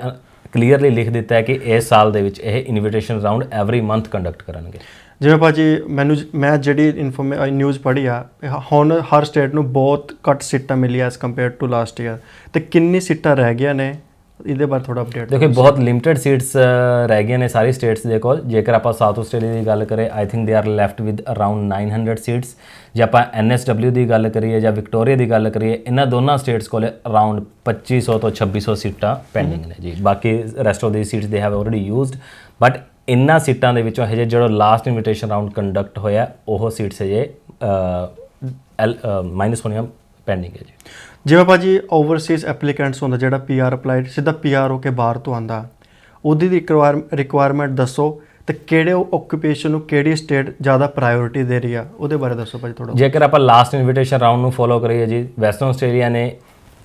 ਕਲੀਅਰਲੀ ਲਿਖ ਦਿੱਤਾ ਹੈ ਕਿ ਇਸ ਸਾਲ ਦੇ ਵਿੱਚ ਇਹ invitation round every month conduct ਕਰਨਗੇ। ਜਿਵੇਂ ਭਾਜੀ, ਮੈਨੂੰ ਮੈਂ ਜਿਹੜੀ ਇਨਫੋਰਮੇ ਨਿਊਜ਼ ਪੜ੍ਹੀ ਆ ਹੁਣ ਹਰ ਸਟੇਟ ਨੂੰ ਬਹੁਤ ਘੱਟ ਸੀਟਾਂ ਮਿਲੀਆਂ as compare to last year ਤੇ ਕਿੰਨੀ ਸੀਟਾਂ ਰਹਿ ਗਈਆਂ ਨੇ? ਇਹਦੇ ਬਾਰੇ ਥੋੜਾ ਅਪਡੇਟ ਦੇਖੋ ਬਹੁਤ ਲਿਮਟਿਡ ਸੀਟਸ ਰਹਿ ਗਈਆਂ ਨੇ ਸਾਰੀ ਸਟੇਟਸ ਦੇ ਕੋਲ। ਜੇਕਰ ਆਪਾਂ ਸਾਊਥ ਆਸਟ੍ਰੇਲੀਆ ਦੀ ਗੱਲ ਕਰੇ I think they are left with around 900 seats ਜੇ ਆਪਾਂ ਐਨਐਸਡਬਲਿਊ ਦੀ ਗੱਲ ਕਰੀਏ ਜਾਂ ਵਿਕਟੋਰੀਆ ਦੀ ਗੱਲ ਕਰੀਏ ਇਹਨਾਂ ਦੋਨਾਂ ਸਟੇਟਸ ਕੋਲ ਅਰਾਊਂਡ 2500 ਤੋਂ 2600 ਸੀਟਾਂ ਪੈਂਡਿੰਗ ਨੇ ਜੀ। ਬਾਕੀ rest of the seats they have already used but ਇਨ੍ਹਾਂ ਸੀਟਾਂ ਦੇ ਵਿੱਚੋਂ ਹਜੇ ਜਿਹੜਾ ਲਾਸਟ ਇਨਵੀਟੇਸ਼ਨ ਰਾਉਂਡ ਕੰਡਕਟ ਹੋਇਆ ਉਹ ਸੀਟਸ ਹਜੇ ਮਾਈਨਸ ਹੋਣੀਆਂ ਪੈਂਡਿੰਗ ਹੈ ਜੀ। ਜਿਵੇਂ ਭਾਜੀ ਓਵਰਸੀਜ਼ ਐਪਲੀਕੈਂਟਸ ਹੁੰਦਾ, ਜਿਹੜਾ ਪੀਆਰ ਅਪਲਾਈਡ ਸਿੱਧਾ ਪੀਆਰ ਹੋ ਕੇ ਬਾਹਰ ਤੋਂ ਆਂਦਾ ਉਹਦੀ ਦੀ ਰਿਕੁਆਇਰਮੈਂਟ ਦੱਸੋ ਤੇ ਕਿਹੜੇ ਓਕੂਪੇਸ਼ਨ ਨੂੰ ਕਿਹੜੀ ਸਟੇਟ ਜ਼ਿਆਦਾ ਪ੍ਰਾਇੋਰਟੀ ਦੇ ਰਹੀ ਆ, ਉਹਦੇ ਬਾਰੇ ਦੱਸੋ ਭਾਜੀ ਥੋੜਾ ਜੇਕਰ ਆਪਾਂ ਲਾਸਟ ਇਨਵੀਟੇਸ਼ਨ ਰਾਉਂਡ ਨੂੰ ਫੋਲੋ ਕਰੀਏ ਜੀ ਵੈਸਟਰਨ ਆਸਟ੍ਰੇਲੀਆ ਨੇ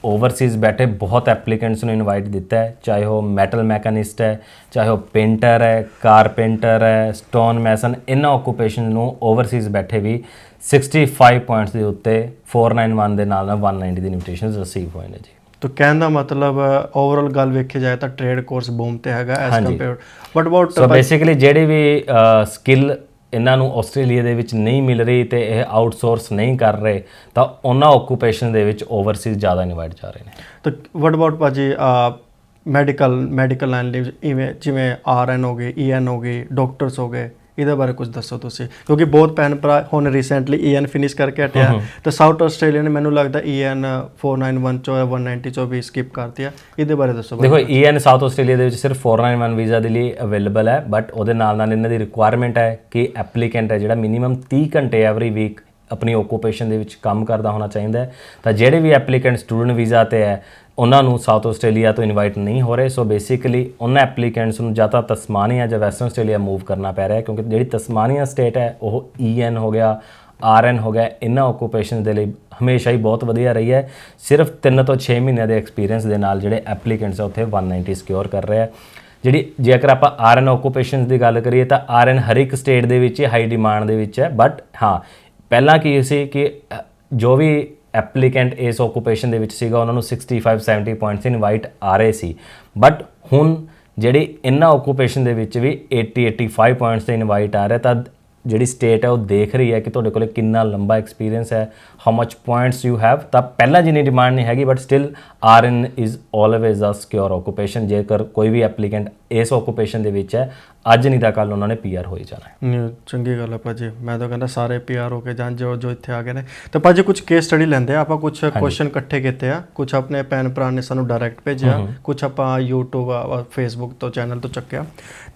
ਓਵਰਸੀਜ਼ ਬੈਠੇ ਬਹੁਤ ਐਪਲੀਕੈਂਟਸ ਨੂੰ ਇਨਵਾਈਟ ਦਿੱਤਾ ਹੈ, ਚਾਹੇ ਉਹ ਮੈਟਲ ਮੈਕੈਨਿਸਟ ਹੈ, ਚਾਹੇ ਉਹ ਪੇਂਟਰ ਹੈ ਕਾਰਪੈਂਟਰ ਹੈ ਸਟੋਨ ਮੈਸਨ ਇਹਨਾਂ ਓਕੂਪੇਸ਼ਨ ਨੂੰ ਓਵਰਸੀਜ਼ ਬੈਠੇ ਵੀ 65 ਪੁਆਇੰਟਸ ਦੇ ਉੱਤੇ 491 ਦੇ ਨਾਲ ਨਾਲ 190 ਦੀ ਇਨਵੀਟੇਸ਼ਨਸ ਰਿਸੀਵ ਹੋਏ ਨੇ ਜੀ। ਤਾਂ ਕਹਿਣ ਦਾ ਮਤਲਬ ਓਵਰਆਲ ਗੱਲ ਵੇਖੀ ਜਾਏ ਤਾਂ ਟ੍ਰੇਡ ਕੋਰਸ ਬੂਮ ਤੇ ਹੈਗਾ as. Compare but about so basically ਜਿਹੜੀ ਵੀ ਸਕਿੱਲ ਇਹਨਾਂ ਨੂੰ ਆਸਟ੍ਰੇਲੀਆ ਦੇ ਵਿੱਚ ਨਹੀਂ ਮਿਲ ਰਹੀ ਤੇ ਇਹ ਆਊਟਸੋਰਸ ਨਹੀਂ ਕਰ ਰਹੇ ਤਾਂ ਉਹਨਾਂ ਓਕੂਪੇਸ਼ਨ ਦੇ ਵਿੱਚ ਓਵਰਸੀਜ਼ ਜ਼ਿਆਦਾ ਇਨਵਾਈਟ ਜਾ ਰਹੇ ਨੇ। ਤਾਂ ਵਟ ਅਬਾਊਟ ਭਾਜੀ ਮੈਡੀਕਲ ਮੈਡੀਕਲ ਲਾਈਨ ਲਈ ਜਿਵੇਂ ਆਰਐਨ ਹੋ ਗਏ ਈਐਨ ਹੋ ਗਏ ਡਾਕਟਰਸ ਹੋ ਗਏ। ਇਹਦੇ ਬਾਰੇ ਕੁਝ ਦੱਸੋ ਤੁਸੀਂ ਕਿਉਂਕਿ ਬਹੁਤ ਭੈਣ ਭਰਾ ਹੁਣ ਰੀਸੈਂਟਲੀ ਈਐਨ ਫਿਨਿਸ਼ ਕਰਕੇ ਹਟਿਆ। ਤੇ ਸਾਊਥ ਆਸਟ੍ਰੇਲੀਆ ਨੇ ਮੈਨੂੰ ਲੱਗਦਾ ਈਐਨ 491 ਚੋਂ ਜਾਂ 190 ਚੋਂ ਵੀ ਸਕਿਪ ਕਰਤੀ ਆ। ਇਹਦੇ ਬਾਰੇ ਦੱਸੋ। ਦੇਖੋ ਈਐਨ ਸਾਊਥ ਆਸਟ੍ਰੇਲੀਆ ਦੇ ਵਿੱਚ ਸਿਰਫ 491 ਵੀਜ਼ਾ ਦੇ ਲਈ ਅਵੇਲੇਬਲ ਹੈ ਬਟ ਉਹਦੇ ਨਾਲ ਨਾਲ ਇਹਨਾਂ ਦੀ ਰਿਕੁਆਇਰਮੈਂਟ ਹੈ ਕਿ ਐਪਲੀਕੈਂਟ ਹੈ ਜਿਹੜਾ ਮਿਨੀਮਮ 30 ਘੰਟੇ ਐਵਰੀ ਵੀਕ ਆਪਣੀ ਓਕੂਪੇਸ਼ਨ ਦੇ ਵਿੱਚ ਕੰਮ ਕਰਦਾ ਹੋਣਾ ਚਾਹੀਦਾ ਹੈ। ਤਾਂ ਜਿਹੜੇ ਵੀ ਐਪਲੀਕੈਂਟ ਸਟੂਡੈਂਟ ਵੀਜ਼ਾ ਤੇ ਹੈ ਉਹਨਾਂ ਨੂੰ ਸਾਊਥ ਆਸਟ੍ਰੇਲੀਆ ਤੋਂ ਇਨਵਾਈਟ ਨਹੀਂ ਹੋ ਰਹੇ ਸੋ ਬੇਸਿਕਲੀ ਉਹਨਾਂ ਐਪਲੀਕੈਂਟਸ ਨੂੰ ਜਾਂ ਤਾਂ ਤਸਮਾਨੀਆ ਜਾਂ ਵੈਸਟਰਨ ਆਸਟ੍ਰੇਲੀਆ ਮੂਵ ਕਰਨਾ ਪੈ ਰਿਹਾ ਕਿਉਂਕਿ ਜਿਹੜੀ ਤਸਮਾਨੀਆ ਸਟੇਟ ਹੈ, ਉਹ ਈਐਨ ਹੋ ਗਿਆ ਆਰਐਨ ਹੋ ਗਿਆ, ਇਹਨਾਂ ਓਕੂਪੇਸ਼ਨ ਦੇ ਲਈ ਹਮੇਸ਼ਾ ਹੀ ਬਹੁਤ ਵਧੀਆ ਰਹੀ ਹੈ। ਸਿਰਫ 3 ਤੋਂ 6 ਮਹੀਨਿਆਂ ਦੇ ਐਕਸਪੀਰੀਅੰਸ ਦੇ ਨਾਲ ਜਿਹੜੇ ਐਪਲੀਕੈਂਟਸ ਆ, ਉੱਥੇ 190 ਸਿਕਿਉਰ ਕਰ ਰਹੇ ਆ ਜਿਹੜੀ ਜੇਕਰ ਆਪਾਂ ਆਰਐਨ ਓਕੂਪੇਸ਼ਨਸ ਦੀ ਗੱਲ ਕਰੀਏ, ਤਾਂ ਆਰਐਨ ਹਰ ਇੱਕ ਸਟੇਟ ਦੇ ਵਿੱਚ ਹਾਈ ਡਿਮਾਂਡ ਦੇ ਵਿੱਚ ਹੈ ਬਟ ਹਾਂ, ਪਹਿਲਾਂ ਕੀ ਸੀ ਕਿ ਜੋ ਵੀ ਐਪਲੀਕੈਂਟ ਇਸ ਓਕੂਪੇਸ਼ਨ ਦੇ ਵਿੱਚ ਸੀਗਾ, ਉਹਨਾਂ ਨੂੰ 65 70 ਪੁਆਇੰਟਸ ਇਨਵਾਈਟ ਆ ਰਹੇ ਸੀ। ਬਟ ਹੁਣ ਜਿਹੜੀ ਇਹਨਾਂ ਓਕੂਪੇਸ਼ਨ ਦੇ ਵਿੱਚ ਵੀ 80 85 ਪੁਆਇੰਟਸ ਤੇ ਇਨਵਾਈਟ ਆ ਰਿਹਾ, ਤਾਂ ਜਿਹੜੀ ਸਟੇਟ ਹੈ ਉਹ ਦੇਖ ਰਹੀ ਹੈ ਕਿ ਤੁਹਾਡੇ ਕੋਲੇ ਕਿੰਨਾ ਲੰਬਾ ਐਕਸਪੀਰੀਅੰਸ ਹੈ how much points you have ਤਾਂ ਪਹਿਲਾਂ ਜਿੰਨੀ ਡਿਮਾਂਡ ਨਹੀਂ ਹੈਗੀ but still RN is always a secure occupation ਜੇਕਰ ਕੋਈ ਵੀ ਐਪਲੀਕੈਂਟ ਇਸ ਓਕੂਪੇਸ਼ਨ ਦੇ ਵਿੱਚ ਹੈ ਅੱਜ ਨਹੀਂ ਤਾਂ ਕੱਲ ਉਹਨਾਂ ਨੇ ਪੀਆਰ ਹੋ ਹੀ ਜਾਣਾ ਹੈ। ਚੰਗੀ ਗੱਲ ਹੈ ਭਾਜੀ। ਮੈਂ ਤਾਂ ਕਹਿੰਦਾ ਸਾਰੇ ਪੀਆਰ ਹੋ ਕੇ ਜਾਣ ਜੋ ਜੋ ਇੱਥੇ ਆ ਗਏ ਨੇ। ਤੇ ਭਾਜੀ ਕੁਝ ਕੇਸ ਸਟੱਡੀ ਲੈਂਦੇ ਆ ਆਪਾਂ ਕੁਝ ਕੁਐਸਚਨ ਇਕੱਠੇ ਕੀਤੇ ਆ। ਕੁਝ ਆਪਣੇ ਭੈਣ ਭਰਾ ਨੇ ਸਾਨੂੰ ਡਾਇਰੈਕਟ ਭੇਜਿਆ। ਕੁਝ ਆਪਾਂ YouTube ਆ ਫੇਸਬੁੱਕ ਤੋਂ ਚੈਨਲ ਤੋਂ ਚੱਕਿਆ।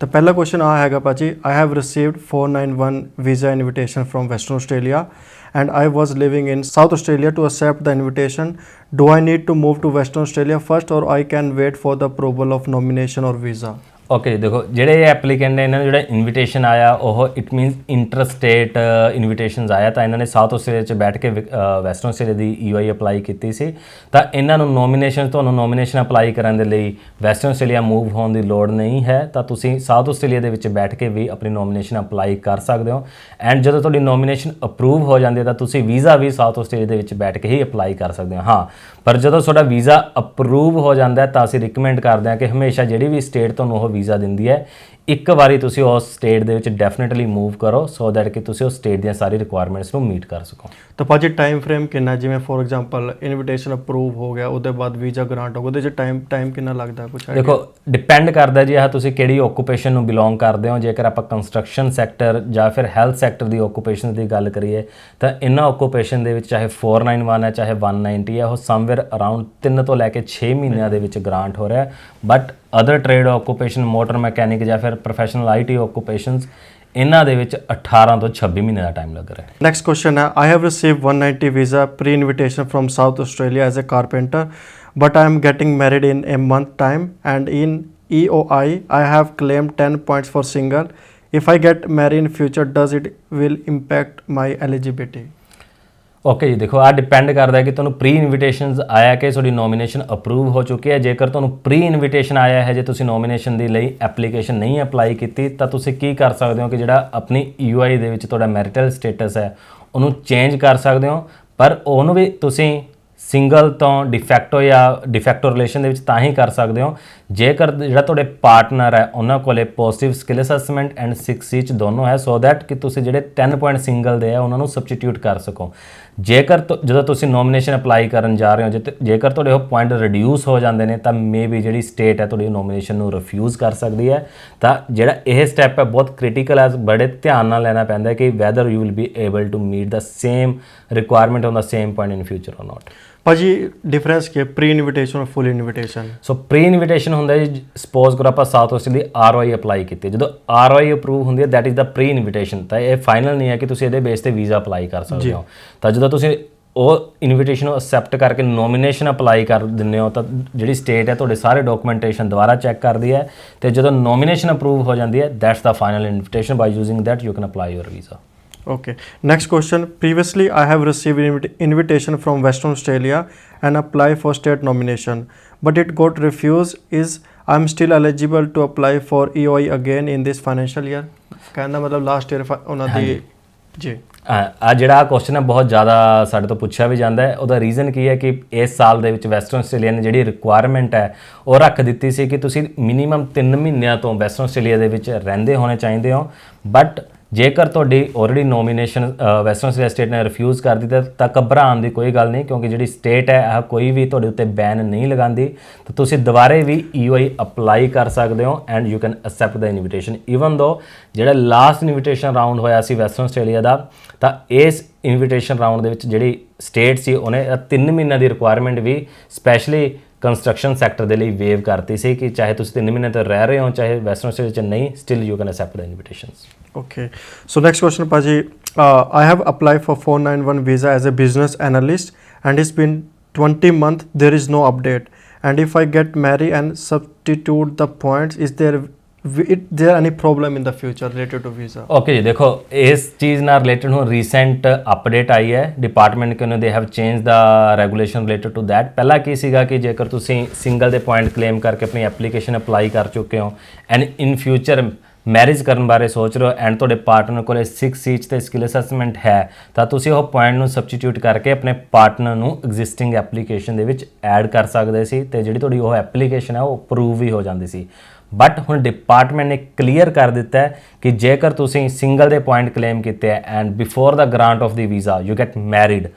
ਤਾਂ ਪਹਿਲਾ ਕੁਐਸਚਨ ਆ ਹੈਗਾ ਭਾਜੀ। I have received 491 visa invitation from Western Australia and I was living in South Australia to accept the invitation. Do I need to move to Western Australia first or I can wait for the approval of nomination or visa? Okay ਦੇਖੋ, ਜਿਹੜੇ applicant ਨੇ, ਇਹਨਾਂ ਨੂੰ ਜਿਹੜਾ invitation ਆਇਆ, ਉਹ it means inter state invitations ਆਇਆ, ਤਾਂ ਇਹਨਾਂ ਨੇ ਸਾਊਥ ਆਸਟ੍ਰੇਲੀਆ 'ਚ ਬੈਠ ਕੇ ਵੈਸਟਰਨ ਆਸਟ੍ਰੇਲੀਆ ਦੀ ਯੂਆਈ ਅਪਲਾਈ ਕੀਤੀ ਸੀ। ਤਾਂ ਇਹਨਾਂ ਨੂੰ ਨੋਮੀਨੇਸ਼ਨ ਤੁਹਾਨੂੰ ਨੋਮੀਨੇਸ਼ਨ ਅਪਲਾਈ ਕਰਨ ਦੇ ਲਈ ਵੈਸਟਰਨ ਆਸਟ੍ਰੇਲੀਆ ਮੂਵ ਹੋਣ ਦੀ ਲੋੜ ਨਹੀਂ ਹੈ। ਤਾਂ ਤੁਸੀਂ ਸਾਊਥ ਆਸਟ੍ਰੇਲੀਆ ਦੇ ਵਿੱਚ ਬੈਠ ਕੇ ਵੀ ਆਪਣੀ ਨੋਮੀਨੇਸ਼ਨ ਅਪਲਾਈ ਕਰ ਸਕਦੇ ਹੋ। ਐਂਡ ਜਦੋਂ ਤੁਹਾਡੀ ਨੋਮੀਨੇਸ਼ਨ ਅਪਰੂਵ ਹੋ ਜਾਂਦੀ ਹੈ, ਤਾਂ ਤੁਸੀਂ ਵੀਜ਼ਾ ਵੀ ਸਾਊਥ ਆਸਟ੍ਰੇਲੀਆ ਦੇ ਵਿੱਚ ਬੈਠ ਕੇ ਹੀ ਅਪਲਾਈ ਕਰ ਸਕਦੇ ਹੋ। ਹਾਂ ਪਰ ਜਦੋਂ ਤੁਹਾਡਾ ਵੀਜ਼ਾ ਅਪਰੂਵ ਹੋ ਜਾਂਦਾ ਤਾਂ ਅਸੀਂ ਰਿਕਮੈਂਡ ਕਰਦੇ ਹਾਂ ਕਿ ਹਮੇਸ਼ਾ ਜਿਹੜੀ ਵੀ ਸਟੇਟ ਤੁਹਾਨੂੰ ਉਹ ਵੀਜ਼ਾ ਦਿੰਦੀ ਹੈ ਇੱਕ ਵਾਰੀ ਤੁਸੀਂ ਉਸ ਸਟੇਟ ਦੇ ਵਿੱਚ ਡੈਫੀਨਿਟਲੀ ਮੂਵ ਕਰੋ ਸੋ ਦੈਟ ਕਿ ਤੁਸੀਂ ਉਸ ਸਟੇਟ ਦੀਆਂ ਸਾਰੀ ਰਿਕੁਆਇਰਮੈਂਟਸ ਨੂੰ ਮੀਟ ਕਰ ਸਕੋ। ਤਾਂ ਭਾਜੀ ਟਾਈਮ ਫਰੇਮ ਕਿੰਨਾ ਜਿਵੇਂ ਫੋਰ ਐਗਜ਼ਾਮਪਲ ਇਨਵੀਟੇਸ਼ਨ ਅਪਰੂਵ ਹੋ ਗਿਆ ਉਹਦੇ ਬਾਅਦ ਵੀਜ਼ਾ ਗ੍ਰਾਂਟ ਹੋ ਗਿਆ ਉਹਦੇ ਚ ਟਾਈਮ ਟਾਈਮ ਕਿੰਨਾ ਲੱਗਦਾ ਕੁਝ ਦੇਖੋ ਡਿਪੈਂਡ ਕਰਦਾ ਜੀ ਆ ਤੁਸੀਂ ਕਿਹੜੀ ਓਕੂਪੇਸ਼ਨ ਨੂੰ ਬਿਲੋਂਗ ਕਰਦੇ ਹੋ। ਜੇਕਰ ਆਪਾਂ ਕੰਸਟਰਕਸ਼ਨ ਸੈਕਟਰ ਜਾਂ ਫਿਰ ਹੈਲਥ ਸੈਕਟਰ ਦੀ ਓਕੂਪੇਸ਼ਨ ਦੀ ਗੱਲ ਕਰੀਏ ਤਾਂ ਇਹਨਾਂ ਓਕੂਪੇਸ਼ਨ ਦੇ ਵਿੱਚ ਚਾਹੇ 491 ਹੈ ਚਾਹੇ 190 ਹੈ ਉਹ ਸਮਵੇਅਰ ਅਰਾਊਂਡ 3 ਤੋਂ ਲੈ ਕੇ 6 ਮਹੀਨਿਆਂ ਦੇ ਵਿੱਚ ਗ੍ਰਾਂਟ ਹੋ ਰਿਹਾ but other trade occupation motor mechanic ਜਾਂ ਫਿਰ ਪ੍ਰੋਫੈਸ਼ਨਲ ਆਈਟੀ ਓਕੂਪੇਸ਼ਨਸ ਇਹਨਾਂ ਦੇ ਵਿੱਚ 18 ਤੋਂ 26 ਮਹੀਨੇ ਦਾ ਟਾਈਮ ਲੱਗ ਰਿਹਾ ਹੈ। ਨੈਕਸਟ ਕੁਐਸਚਨ ਹੈ I have received 190 visa pre invitation from South Australia as a carpenter but I am getting married in a month time, and in EOI I have claimed 10 points for single. If I get married in future, does it will impact my eligibility? Okay ਜੀ, ਦੇਖੋ ਆ depend ਕਰਦਾ ਹੈ ਕਿ ਤੁਹਾਨੂੰ pre ਇਨਵੀਟੇਸ਼ਨਸ ਆਇਆ ਕਿ ਤੁਹਾਡੀ ਨੋਮੀਨੇਸ਼ਨ ਅਪਰੂਵ ਹੋ ਚੁੱਕੀ ਹੈ। ਜੇਕਰ ਤੁਹਾਨੂੰ ਪ੍ਰੀ ਇਨਵੀਟੇਸ਼ਨ ਆਇਆ ਹੈ, ਜੇ ਤੁਸੀਂ ਨੋਮੀਨੇਸ਼ਨ ਦੇ ਲਈ ਐਪਲੀਕੇਸ਼ਨ ਨਹੀਂ ਅਪਲਾਈ ਕੀਤੀ, ਤਾਂ ਤੁਸੀਂ ਕੀ ਕਰ ਸਕਦੇ ਹੋ ਕਿ ਜਿਹੜਾ ਆਪਣੀ ਯੂਆਈ ਦੇ ਵਿੱਚ ਤੁਹਾਡਾ ਮੈਰਿਟਲ ਸਟੇਟਸ ਹੈ, ਉਹਨੂੰ ਚੇਂਜ ਕਰ ਸਕਦੇ ਹੋ। ਪਰ ਉਹਨੂੰ ਵੀ ਤੁਸੀਂ ਸਿੰਗਲ ਤੋਂ ਡਿਫੈਕਟੋ ਜਾਂ ਡਿਫੈਕਟੋ ਰਿਲੇਸ਼ਨ ਦੇ ਵਿੱਚ ਤਾਂ ਹੀ ਕਰ ਸਕਦੇ ਹੋ। ਜੇਕਰ ਜਿਹੜਾ ਤੁਹਾਡੇ ਪਾਰਟਨਰ ਹੈ, ਉਹਨਾਂ ਕੋਲੇ positive skill assessment and 6 each ਦੋਨੋਂ ਹੈ ਸੋ ਦੈਟ ਕਿ ਤੁਸੀਂ ਜਿਹੜੇ 10 ਪੁਆਇੰਟ ਸਿੰਗਲ ਦੇ ਆ, ਉਹਨਾਂ ਨੂੰ ਸਬਸਟੀਟਿਊਟ ਕਰ ਸਕੋ। ਜੇਕਰ ਜਦੋਂ ਤੁਸੀਂ ਨੋਮੀਨੇਸ਼ਨ ਅਪਲਾਈ ਕਰਨ ਜਾ ਰਹੇ ਹੋ ਜੇ- ਜੇਕਰ ਤੁਹਾਡੇ ਉਹ ਪੁਆਇੰਟ ਰਿਡਿਊਸ ਹੋ ਜਾਂਦੇ ਨੇ ਤਾਂ ਮੇਬੀ ਜਿਹੜੀ ਸਟੇਟ ਹੈ ਤੁਹਾਡੀ ਨੋਮੀਨੇਸ਼ਨ ਨੂੰ ਰਿਫਿਊਜ਼ ਕਰ ਸਕਦੀ ਹੈ। ਤਾਂ ਜਿਹੜਾ ਇਹ ਸਟੈਪ ਹੈ ਬਹੁਤ ਕ੍ਰਿਟੀਕਲ ਹੈ ਬੜੇ ਧਿਆਨ ਨਾਲ ਲੈਣਾ ਪੈਂਦਾ ਹੈ ਕਿ whether you will be able to meet the same requirement on the same point in future or not ਭਾਜੀ difference Ki pre invitation or full invitation so pre invitation ਹੁੰਦਾ ਹੈ ਸਪੋਜ਼ ਕਰੋ ਆਪਾਂ ਸਾਊਥ ਆਸਟ੍ਰੇਲੀਆ ਦੀ ROI apply ਕੀਤੀ। ਜਦੋਂ ROI approve ਹੁੰਦੀ ਹੈ that is the pre invitation ਤਾਂ ਇਹ ਫਾਈਨਲ ਨਹੀਂ ਹੈ ਕਿ ਤੁਸੀਂ ਇਹਦੇ ਬੇਸ ਤੇ ਵੀਜ਼ਾ ਅਪਲਾਈ ਕਰ ਸਕਦੇ ਹੋ। ਤਾਂ ਜਦੋਂ ਤੁਸੀਂ ਉਹ ਇਨਵੀਟੇਸ਼ਨ ਨੂੰ ਅਕਸੈਪਟ ਕਰਕੇ ਨੋਮੀਨੇਸ਼ਨ ਅਪਲਾਈ ਕਰ ਦਿੰਦੇ ਹੋ ਤਾਂ ਜਿਹੜੀ ਸਟੇਟ ਹੈ ਤੁਹਾਡੇ ਸਾਰੇ ਡਾਕੂਮੈਂਟੇਸ਼ਨ ਦੁਬਾਰਾ ਚੈੱਕ ਕਰਦੀ ਹੈ ਤੇ ਜਦੋਂ ਨੋਮੀਨੇਸ਼ਨ ਅਪਰੂਵ ਹੋ ਜਾਂਦੀ ਹੈ that's the final invitation by using that you can apply your visa Okay. Next question. Previously, I have received invit- invitation from Western Australia and apply for state nomination, but it got refused. Is I'm still eligible to apply for EOI again in this financial year? ਕਹਿੰਦਾ ਮਤਲਬ last year ਉਹਨਾਂ ਦੀ ਜੀ ਆ ਜਿਹੜਾ question ਹੈ ਬਹੁਤ ਜ਼ਿਆਦਾ ਸਾਡੇ ਤੋਂ ਪੁੱਛਿਆ ਵੀ ਜਾਂਦਾ ਹੈ। ਉਹਦਾ ਰੀਜ਼ਨ ਕੀ ਹੈ ਕਿ ਇਸ ਸਾਲ ਦੇ ਵਿੱਚ ਵੈਸਟਰਨ ਆਸਟ੍ਰੇਲੀਆ ਨੇ ਜਿਹੜੀ ਰਿਕੁਆਇਰਮੈਂਟ ਹੈ, ਉਹ ਰੱਖ ਦਿੱਤੀ ਸੀ ਕਿ ਤੁਸੀਂ ਮਿਨੀਮਮ 3 ਮਹੀਨਿਆਂ ਤੋਂ ਵੈਸਟਰਨ ਆਸਟ੍ਰੇਲੀਆ ਦੇ ਵਿੱਚ ਰਹਿੰਦੇ ਹੋਣੇ ਚਾਹੀਦੇ ਹੋ। ਬਟ ਜੇਕਰ ਤੁਹਾਡੀ already nomination Western Australia state ਨੇ ਰਿਫਿਊਜ਼ ਕਰ ਦਿੱਤਾ, ਤਾਂ ਘਬਰਾਉਣ ਦੀ ਕੋਈ ਗੱਲ ਨਹੀਂ, ਕਿਉਂਕਿ ਜਿਹੜੀ ਸਟੇਟ ਹੈ, ਇਹ ਕੋਈ ਵੀ ਤੁਹਾਡੇ ਉੱਤੇ ਬੈਨ ਨਹੀਂ ਲਗਾਉਂਦੀ। ਤਾਂ ਤੁਸੀਂ ਦੁਬਾਰੇ ਵੀ EOI ਅਪਲਾਈ ਕਰ ਸਕਦੇ ਹੋ and you can accept the invitation even though ਜਿਹੜਾ ਲਾਸਟ ਇਨਵੀਟੇਸ਼ਨ ਰਾਉਂਡ ਹੋਇਆ ਸੀ ਵੈਸਟਰਨ ਆਸਟ੍ਰੇਲੀਆ ਦਾ, ਤਾਂ ਇਸ ਇਨਵੀਟੇਸ਼ਨ ਰਾਉਂਡ ਦੇ ਵਿੱਚ ਜਿਹੜੀ ਸਟੇਟ ਸੀ, ਉਹਨੇ 3 ਮਹੀਨਿਆਂ ਦੀ ਰਿਕੁਆਇਰਮੈਂਟ ਵੀ ਸਪੈਸ਼ਲੀ ਕੰਸਟਰਕਸ਼ਨ ਸੈਕਟਰ ਦੇ ਲਈ ਵੇਵ ਕਰਤੀ ਸੀ ਕਿ ਚਾਹੇ ਤੁਸੀਂ 3 ਮਹੀਨੇ ਤੋਂ ਰਹਿ ਰਹੇ ਹੋ, ਚਾਹੇ ਵੈਸਟਰਨ ਆਸਟ੍ਰੇਲੀਆ ਚ ਨਹੀਂ still you can accept the invitations Okay. So next question, Paji. Uh, I have applied for 491 visa as a business analyst, and it's been 20 months. There is no update. And if I get married and substitute the points, is there it, there any problem in the future related to visa? Okay ਜੀ ਦੇਖੋ ਇਸ ਚੀਜ਼ ਨਾਲ related ਹੁਣ recent update ਆਈ ਹੈ department ਕਿ they have change the regulation related to that ਪਹਿਲਾਂ ਕੀ ਸੀਗਾ ਕਿ ਜੇਕਰ ਤੁਸੀਂ ਸਿੰਗਲ ਦੇ ਪੁਆਇੰਟ ਕਲੇਮ ਕਰਕੇ ਆਪਣੀ ਐਪਲੀਕੇਸ਼ਨ ਅਪਲਾਈ ਕਰ ਚੁੱਕੇ ਹੋ ਐਂਡ ਇਨ ਫਿਊਚਰ ਮੈਰਿਜ ਕਰਨ ਬਾਰੇ ਸੋਚ ਰਹੇ ਹੋ ਐਂਡ ਤੁਹਾਡੇ ਪਾਰਟਨਰ ਕੋਲੇ 6 ਸੀਚ ਤੇ ਸਕਿੱਲ ਅਸੈਸਮੈਂਟ ਹੈ, ਤਾਂ ਤੁਸੀਂ ਉਹ ਪੁਆਇੰਟ ਨੂੰ ਸਬਸਟੀਟਿਊਟ ਕਰਕੇ ਆਪਣੇ ਪਾਰਟਨਰ ਨੂੰ ਐਗਜ਼ਿਸਟਿੰਗ ਐਪਲੀਕੇਸ਼ਨ ਦੇ ਵਿੱਚ ਐਡ ਕਰ ਸਕਦੇ ਸੀ ਤੇ ਜਿਹੜੀ ਤੁਹਾਡੀ ਉਹ ਐਪਲੀਕੇਸ਼ਨ ਹੈ, ਉਹ ਅਪਰੂਵ ਵੀ ਹੋ ਜਾਂਦੀ ਸੀ। ਬਟ ਹੁਣ ਡਿਪਾਰਟਮੈਂਟ ਨੇ ਕਲੀਅਰ ਕਰ ਦਿੱਤਾ ਹੈ ਕਿ ਜੇਕਰ ਤੁਸੀਂ ਸਿੰਗਲ ਦੇ ਪੁਆਇੰਟ ਕਲੇਮ ਕੀਤੇ ਹੈ and before the grant of the visa you get married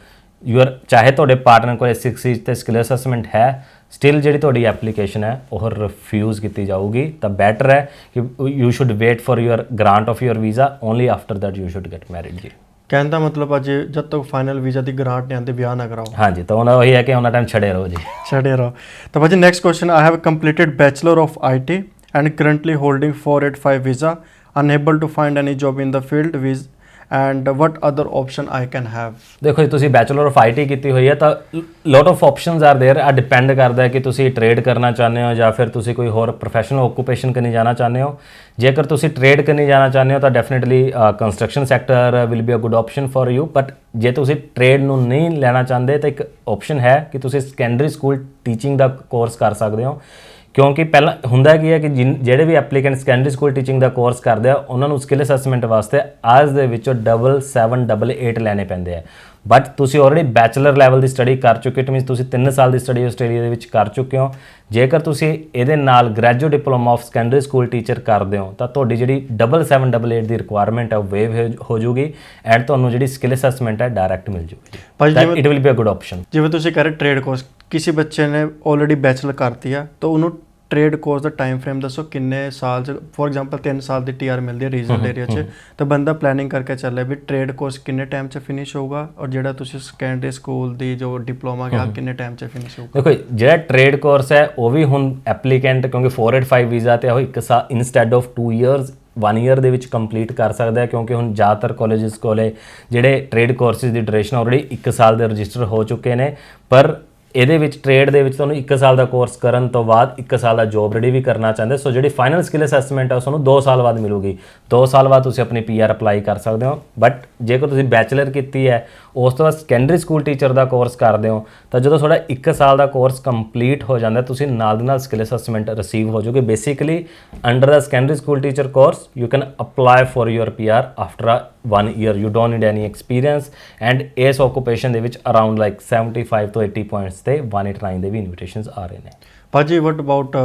your ਚਾਹੇ ਤੁਹਾਡੇ ਪਾਰਟਨਰ ਕੋਲ 6 ਸੀਚ ਤੇ ਸਕਿੱਲ ਅਸੈਸਮੈਂਟ ਹੈ ਸਟਿਲ ਜਿਹੜੀ ਤੁਹਾਡੀ ਐਪਲੀਕੇਸ਼ਨ ਹੈ ਉਹ ਰਿਫਿਊਜ਼ ਕੀਤੀ ਜਾਊਗੀ ਤਾਂ ਬੈਟਰ ਹੈ ਕਿ you should wait for your grant of your visa only after that you should get married ਜੀ। ਕਹਿਣ ਦਾ ਮਤਲਬ ਅਜੇ ਜਦ ਤੱਕ ਫਾਈਨਲ ਵੀਜ਼ਾ ਦੀ ਗ੍ਰਾਂਟ ਨਹੀਂ ਆਉਂਦੀ ਵਿਆਹ ਨਾ ਕਰਾਓ। ਹਾਂਜੀ ਤਾਂ ਉਹਨਾਂ ਉਹੀ ਹੈ ਕਿ ਉਹਨਾਂ ਟਾਈਮ ਛੜੇ ਰਹੋ ਜੀ। ਛੱਡੇ ਰਹੋ। ਤਾਂ ਭਾਜੀ next question I have completed bachelor of IT and currently holding 485 visa unable to find any job in the field and what other option i can have? ਦੇਖੋ ਜੀ, ਤੁਸੀਂ ਬੈਚਲਰ ਆਫ ਆਈਟੀ ਕੀਤੀ ਹੋਈ ਹੈ ਤਾਂ lot of options are there ਆ depend ਕਰਦਾ ਹੈ ਕਿ ਤੁਸੀਂ ਟ੍ਰੇਡ ਕਰਨਾ ਚਾਹੁੰਦੇ ਹੋ ਜਾਂ ਫਿਰ ਤੁਸੀਂ ਕੋਈ ਹੋਰ ਪ੍ਰੋਫੈਸ਼ਨਲ ਓਕੂਪੇਸ਼ਨ ਕਰਨੀ ਜਾਣਾ ਚਾਹੁੰਦੇ ਹੋ। ਜੇਕਰ ਤੁਸੀਂ ਟ੍ਰੇਡ ਕਰਨੀ ਜਾਣਾ ਚਾਹੁੰਦੇ ਹੋ ਤਾਂ definitely construction sector will be a good option for you but ਜੇ ਤੁਸੀਂ ਟ੍ਰੇਡ ਨੂੰ ਨਹੀਂ ਲੈਣਾ ਚਾਹੁੰਦੇ ਤਾਂ ਇੱਕ ਆਪਸ਼ਨ ਹੈ ਕਿ ਤੁਸੀਂ ਸੈਕੰਡਰੀ ਸਕੂਲ ਟੀਚਿੰਗ ਦਾ ਕੋਰਸ ਕਰ ਸਕਦੇ ਹੋ। ਕਿਉਂਕਿ ਪਹਿਲਾਂ ਹੁੰਦਾ ਕੀ ਹੈ ਕਿ ਜਿਨ- ਜਿਹੜੇ ਵੀ ਐਪਲੀਕੈਂਟ ਸੈਕੰਡਰੀ ਸਕੂਲ ਟੀਚਿੰਗ ਦਾ ਕੋਰਸ ਕਰਦੇ ਆ, ਉਹਨਾਂ ਨੂੰ ਸਕਿੱਲ ਅਸੈਸਮੈਂਟ ਵਾਸਤੇ ਆਜ਼ ਦੇ ਵਿੱਚੋਂ 7788 ਲੈਣੇ ਪੈਂਦੇ ਆ। ਬਟ ਤੁਸੀਂ ਆਲਰੇਡੀ ਬੈਚਲਰ ਲੈਵਲ ਦੀ ਸਟੱਡੀ ਕਰ ਚੁੱਕੇ ਇਟ ਮੀਨਸ ਤੁਸੀਂ 3 ਸਾਲ ਦੀ ਸਟੱਡੀ ਆਸਟ੍ਰੇਲੀਆ ਦੇ ਵਿੱਚ ਕਰ ਚੁੱਕੇ ਹੋ। ਜੇਕਰ ਤੁਸੀਂ ਇਹਦੇ ਨਾਲ graduate diploma of secondary school teacher ਕਰਦੇ ਹੋ ਤਾਂ ਤੁਹਾਡੀ ਜਿਹੜੀ 7788 ਦੀ ਰਿਕੁਆਇਰਮੈਂਟ ਹੈ ਉਹ ਵੇਵ ਹੋ ਜੂਗੀ ਐਂਡ ਤੁਹਾਨੂੰ ਜਿਹੜੀ ਸਕਿੱਲ ਅਸੈਸਮੈਂਟ ਹੈ ਡਾਇਰੈਕਟ ਮਿਲ ਜੂਗੀ ਭਾਜੀ ਜਿਵੇਂ it will be a good option ਜਿਵੇਂ ਤੁਸੀਂ ਕਹਿ ਰਹੇ ਟ੍ਰੇਡ ਕੋਰਸ ਕਿਸੇ ਬੱਚੇ ਨੇ ਆਲਰੇਡੀ ਬੈਚਲਰ ਕਰਤੀ ਆ ਤਾਂ ਉਹਨੂੰ ਟ੍ਰੇਡ ਕੋਰਸ ਦਾ ਟਾਈਮ ਫਰੇਮ ਦੱਸੋ ਕਿੰਨੇ ਸਾਲ ਚ ਫੋਰ ਐਗਜ਼ਾਮਪਲ 3 ਸਾਲ ਦੀ ਟੀਆਰ ਮਿਲਦੀ ਹੈ ਰੀਜਨਲ ਏਰੀਆ 'ਚ। ਤਾਂ ਬੰਦਾ ਪਲੈਨਿੰਗ ਕਰਕੇ ਚੱਲੇ ਵੀ ਟ੍ਰੇਡ ਕੋਰਸ ਕਿੰਨੇ ਟਾਈਮ 'ਚ ਫਿਨਿਸ਼ ਹੋਊਗਾ ਔਰ ਜਿਹੜਾ ਤੁਸੀਂ ਸੈਕੰਡਰੀ ਸਕੂਲ ਦੀ ਜੋ ਡਿਪਲੋਮਾ ਗਿਆ ਕਿੰਨੇ ਟਾਈਮ 'ਚ ਫਿਨਿਸ਼ ਹੋਊਗਾ? ਦੇਖੋ ਜਿਹੜਾ ਟ੍ਰੇਡ ਕੋਰਸ ਹੈ ਉਹ ਵੀ ਹੁਣ ਐਪਲੀਕੈਂਟ ਕਿਉਂਕਿ 485 ਵੀਜ਼ਾ ਤੇ ਉਹ ਇੱਕ ਸਾਲ ਇਨਸਟੈਡ ਆਫ 2 ਇਅਰਸ 1 ਇਅਰ ਦੇ ਵਿੱਚ ਕੰਪਲੀਟ ਕਰ ਸਕਦਾ ਹੈ ਕਿਉਂਕਿ ਹੁਣ ਜ਼ਿਆਦਾਤਰ ਕਾਲਜਸ ਕੋਲੇ ਜਿਹੜੇ ਟ੍ਰੇਡ ਕੋਰਸਿਸ ਦੀ ਡਿਊਰੇਸ਼ਨ ਆਲਰੇਡੀ 1 ਸਾਲ ਦੇ ਰਜਿਸਟਰ ਹੋ ਚੁੱਕੇ ਨੇ। ਪਰ ਇਹਦੇ ਵਿੱਚ ਟ੍ਰੇਡ ਦੇ ਵਿੱਚ ਤੁਹਾਨੂੰ 1 ਸਾਲ ਦਾ ਕੋਰਸ ਕਰਨ ਤੋਂ ਬਾਅਦ 1 ਸਾਲ ਦਾ ਜੌਬ ਰੈਡੀ ਵੀ ਕਰਨਾ ਚਾਹੁੰਦੇ ਸੋ ਜਿਹੜੀ ਫਾਈਨਲ ਸਕਿੱਲ ਅਸੈਸਮੈਂਟ ਹੈ ਉਹ ਤੁਹਾਨੂੰ 2 ਸਾਲ ਬਾਅਦ ਮਿਲੂਗੀ। 2 ਸਾਲ ਬਾਅਦ ਤੁਸੀਂ ਆਪਣੀ ਪੀਆਰ ਅਪਲਾਈ ਕਰ ਸਕਦੇ ਹੋ। ਬਟ ਜੇਕਰ ਤੁਸੀਂ ਬੈਚਲਰ ਕੀਤੀ ਹੈ, ਉਸ ਤੋਂ ਬਾਅਦ ਸੈਕੰਡਰੀ ਸਕੂਲ ਟੀਚਰ ਦਾ ਕੋਰਸ ਕਰਦੇ ਹੋ, ਤਾਂ ਜਦੋਂ ਤੁਹਾਡਾ 1 ਸਾਲ ਦਾ ਕੋਰਸ ਕੰਪਲੀਟ ਹੋ ਜਾਂਦਾ, ਤੁਸੀਂ ਨਾਲ ਦੀ ਨਾਲ ਸਕਿੱਲ ਅਸੈਸਮੈਂਟ ਰਿਸੀਵ ਹੋ ਜਾਓਗੇ basically under the secondary school teacher course you can apply for your PR after 1 year. You don't need any experience. And ਇਸ occupation ਦੇ ਵਿੱਚ around like 75 ਤੋਂ 80 points ਤੇ 189 ਦੇ ਵੀ ਇਨਵੀਟੇਸ਼ਨਸ ਆ ਰਹੇ ਨੇ। ਭਾਜੀ what about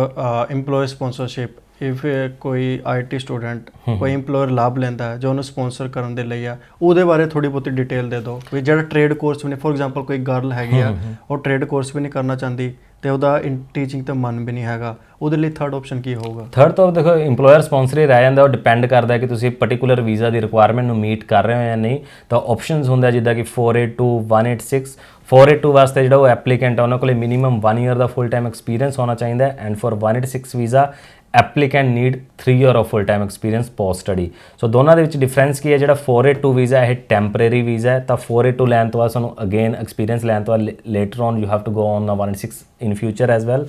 EMPLOYE sponsorship if ਕੋਈ ਆਈਟੀ ਸਟੂਡੈਂਟ ਕੋਈ EMPLOYER ਲਾਭ ਲੈਂਦਾ ਹੈ ਜੋ ਉਹਨੂੰ ਸਪਾਂਸਰ ਕਰਨ ਦੇ ਲਈ ਆ ਉਹਦੇ ਬਾਰੇ ਥੋੜੀ ਬਹੁਤੀ ਡਿਟੇਲ ਦੇ ਦਿਓ। ਵੀ ਜਿਹੜਾ ਟ੍ਰੇਡ ਕੋਰਸ ਵੀ ਨੇ ਫੋਰ ਐਗਜ਼ਾਮਪਲ ਕੋਈ ਗਰਲ ਹੈਗੀ ਆ ਉਹ ਟ੍ਰੇਡ ਕੋਰਸ ਵੀ ਨਹੀਂ ਕਰਨਾ ਚਾਹੁੰਦੀ। ਤੇ ਉਹਦਾ ਟੀਚਿੰਗ ਤਾਂ ਮਨ ਵੀ ਨਹੀਂ ਹੈਗਾ। ਉਹਦੇ ਲਈ ਥਰਡ ਆਪਸ਼ਨ ਕੀ ਹੋਊਗਾ? ਥਰਡ ਤੋਂ ਦੇਖੋ, EMPLOYER ਸਪਾਂਸਰ ਹੀ ਰਹਿ ਜਾਂਦਾ, ਉਹ ਡਿਪੈਂਡ ਕਰਦਾ ਕਿ ਤੁਸੀਂ ਪਾਰਟਿਕੂਲਰ ਵੀਜ਼ਾ ਦੀ ਰਿਕੁਆਇਰਮੈਂਟ ਨੂੰ ਮੀਟ ਕਰ ਰਹੇ ਹੋ ਜਾਂ ਨਹੀਂ। ਤਾਂ ਆਪਸ਼ਨਸ ਹੁੰਦਾ ਜਿੱਦਾਂ ਕਿ 482 186 482 ਵਾਸਤੇ ਜਿਹੜਾ ਉਹ ਐਪਲੀਕੈਂਟ ਆ, ਉਹਨਾਂ ਕੋਲੇ ਮਿਨੀਮਮ 1 ਇਅਰ ਦਾ ਫੁੱਲ ਟਾਈਮ ਐਕਸਪੀਰੀਅੰਸ ਹੋਣਾ ਚਾਹੀਦਾ ਹੈ। And for 186 visa applicant need 3 year of full time experience post study so ਦੋਨਾਂ ਦੇ ਵਿੱਚ ਡਿਫਰੈਂਸ ਕੀ ਹੈ ਜਿਹੜਾ 482 ਵੀਜ਼ਾ ਇਹ ਟੈਂਪਰੇਰੀ ਵੀਜ਼ਾ ਹੈ ਤਾਂ 482 ਲੈਣ ਤੋਂ ਬਾਅਦ ਸਾਨੂੰ ਅਗੇਨ ਐਕਸਪੀਰੀਅੰਸ ਲੈਣ ਤੋਂ ਬਾਅਦ later on you have to go on 186 in future as well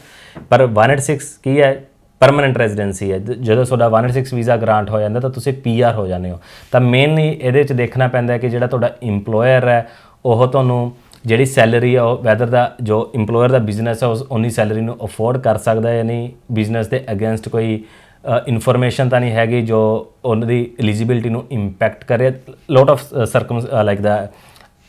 ਪਰ 186 ਕੀ ਹੈ ਪਰਮਨੈਂਟ ਰੈਜ਼ੀਡੈਂਸੀ ਹੈ ਜਦੋਂ ਤੁਹਾਡਾ 186 ਵੀਜ਼ਾ ਗ੍ਰਾਂਟ ਹੋ ਜਾਂਦਾ ਤਾਂ ਤੁਸੀਂ ਪੀਆਰ ਹੋ ਜਾਂਦੇ ਹੋ ਤਾਂ ਮੇਨਲੀ ਇਹਦੇ ਵਿੱਚ ਦੇਖਣਾ ਪੈਂਦਾ ਹੈ ਕਿ ਜਿਹੜਾ ਤੁਹਾਡਾ EMPLOYER ਹੈ ਉਹ ਤੁਹਾਨੂੰ ਜਿਹੜੀ ਸੈਲਰੀ ਹੈ ਉਹ ਵੈਦਰ ਦਾ ਜੋ EMPLOYER ਦਾ ਬਿਜ਼ਨਸ ਹੈ ਉਸ ਉਨੀ ਸੈਲਰੀ ਨੂੰ ਅਫੋਰਡ ਕਰ ਸਕਦਾ ਹੈ ਜਾਂ ਨਹੀਂ ਬਿਜ਼ਨਸ ਦੇ ਅਗੇਂਸਟ ਕੋਈ ਇਨਫੋਰਮੇਸ਼ਨ ਤਾਂ ਨਹੀਂ ਹੈਗੀ ਜੋ ਉਹਨਾਂ ਦੀ ਐਲੀਜੀਬਿਲਟੀ ਨੂੰ ਇੰਪੈਕਟ ਕਰੇ lot of ਸਰਕਮ like the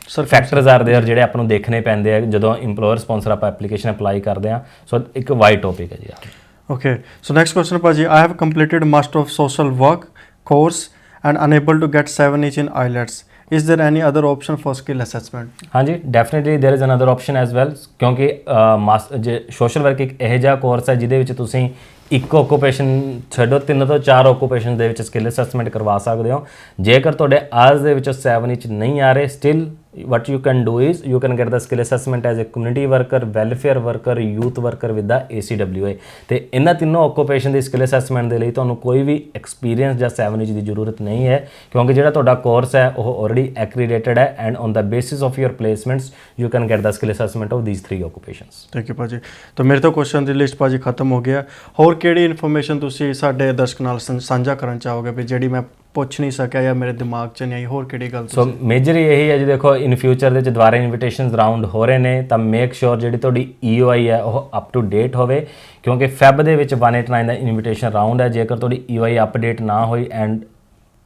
sir factors are there ਜਿਹੜੇ ਆਪਾਂ ਨੂੰ ਦੇਖਣੇ ਪੈਂਦੇ ਆ ਜਦੋਂ EMPLOYER ਸਪਾਂਸਰ ਆਪਾਂ ਐਪਲੀਕੇਸ਼ਨ ਅਪਲਾਈ ਕਰਦੇ ਆ ਸੋ ਇੱਕ ਵਾਈਡ ਟੌਪਿਕ ਹੈ ਜੀ ਆਹ Okay, so next question, Paji. I have completed Master of Social Work course and unable to get 7 each in IELTS. Is there any other option for skill assessment? ਹਾਂਜੀ definitely there is another option as well ਕਿਉਂਕਿ ਮਾਸ ਜੇ social work ਇੱਕ ਇਹੋ ਜਿਹਾ course ਹੈ ਜਿਹਦੇ ਵਿੱਚ ਤੁਸੀਂ ਇੱਕ ਓਕੂਪੇਸ਼ਨ ਛੱਡੋ ਤਿੰਨ ਤੋਂ ਚਾਰ ਓਕੂਪੇਸ਼ਨ ਦੇ ਵਿੱਚ ਸਕਿੱਲ ਅਸੈਸਮੈਂਟ ਕਰਵਾ ਸਕਦੇ ਹੋ ਜੇਕਰ ਤੁਹਾਡੇ ਆਜ ਦੇ ਵਿੱਚੋਂ 7 ਵਿੱਚ ਨਹੀਂ ਆ ਰਹੇ still what you can do is you can get the skill assessment as a community worker, welfare worker, youth worker with the ACWA ਤੇ ਇਹਨਾਂ ਤਿੰਨੋਂ ਓਕੂਪੇਸ਼ਨ ਦੀ ਸਕਿੱਲ ਅਸੈਸਮੈਂਟ ਦੇ ਲਈ ਤੁਹਾਨੂੰ ਕੋਈ ਵੀ ਐਕਸਪੀਰੀਅੰਸ ਜਾਂ 7 ਇੰਚ ਦੀ ਜ਼ਰੂਰਤ ਨਹੀਂ ਹੈ ਕਿਉਂਕਿ ਜਿਹੜਾ ਤੁਹਾਡਾ ਕੋਰਸ ਹੈ ਉਹ ਆਲਰੇਡੀ ਐਕ੍ਰੀਡੇਟਡ ਹੈ and on the basis of your placements you can get the skill assessment of these 3 occupations thank you ਭਾਜੀ ਤਾਂ ਮੇਰੇ ਤੋਂ ਕੁਐਸਚਨ ਦੀ ਲਿਸਟ ਭਾਜੀ ਖਤਮ ਹੋ ਗਿਆ ਹੋਰ ਕਿਹੜੀ ਇਨਫੋਰਮੇਸ਼ਨ ਤੁਸੀਂ ਸਾਡੇ ਦਰਸ਼ਕ ਨਾਲ ਸਾਂ- ਸਾਂਝਾ ਕਰਨ ਚਾਹੋਗੇ ਵੀ ਜਿਹੜੀ ਮੈਂ ਪੁੱਛ ਨਹੀਂ ਸਕਿਆ ਜਾਂ ਮੇਰੇ ਦਿਮਾਗ 'ਚ ਨਹੀਂ ਆਈ ਹੋਰ ਕਿਹੜੀ ਗੱਲ ਸੋ ਮੇਜਰ ਇਹੀ ਹੈ ਜੀ ਦੇਖੋ ਇਨ ਫਿਊਚਰ ਦੇ ਵਿੱਚ ਦੁਬਾਰਾ ਇਨਵੀਟੇਸ਼ਨਸ ਰਾਉਂਡ ਹੋ ਰਹੇ ਨੇ ਤਾਂ ਮੇਕ ਸ਼ੋਰ ਜਿਹੜੀ ਤੁਹਾਡੀ EOI ਹੈ ਉਹ ਅਪ ਟੂ ਡੇਟ ਹੋਵੇ ਕਿਉਂਕਿ ਫੈਬ ਦੇ ਵਿੱਚ 189 ਦਾ ਇਨਵੀਟੇਸ਼ਨ ਰਾਉਂਡ ਹੈ ਜੇਕਰ ਤੁਹਾਡੀ EOI ਅਪਡੇਟ ਨਾ ਹੋਈ ਐਂਡ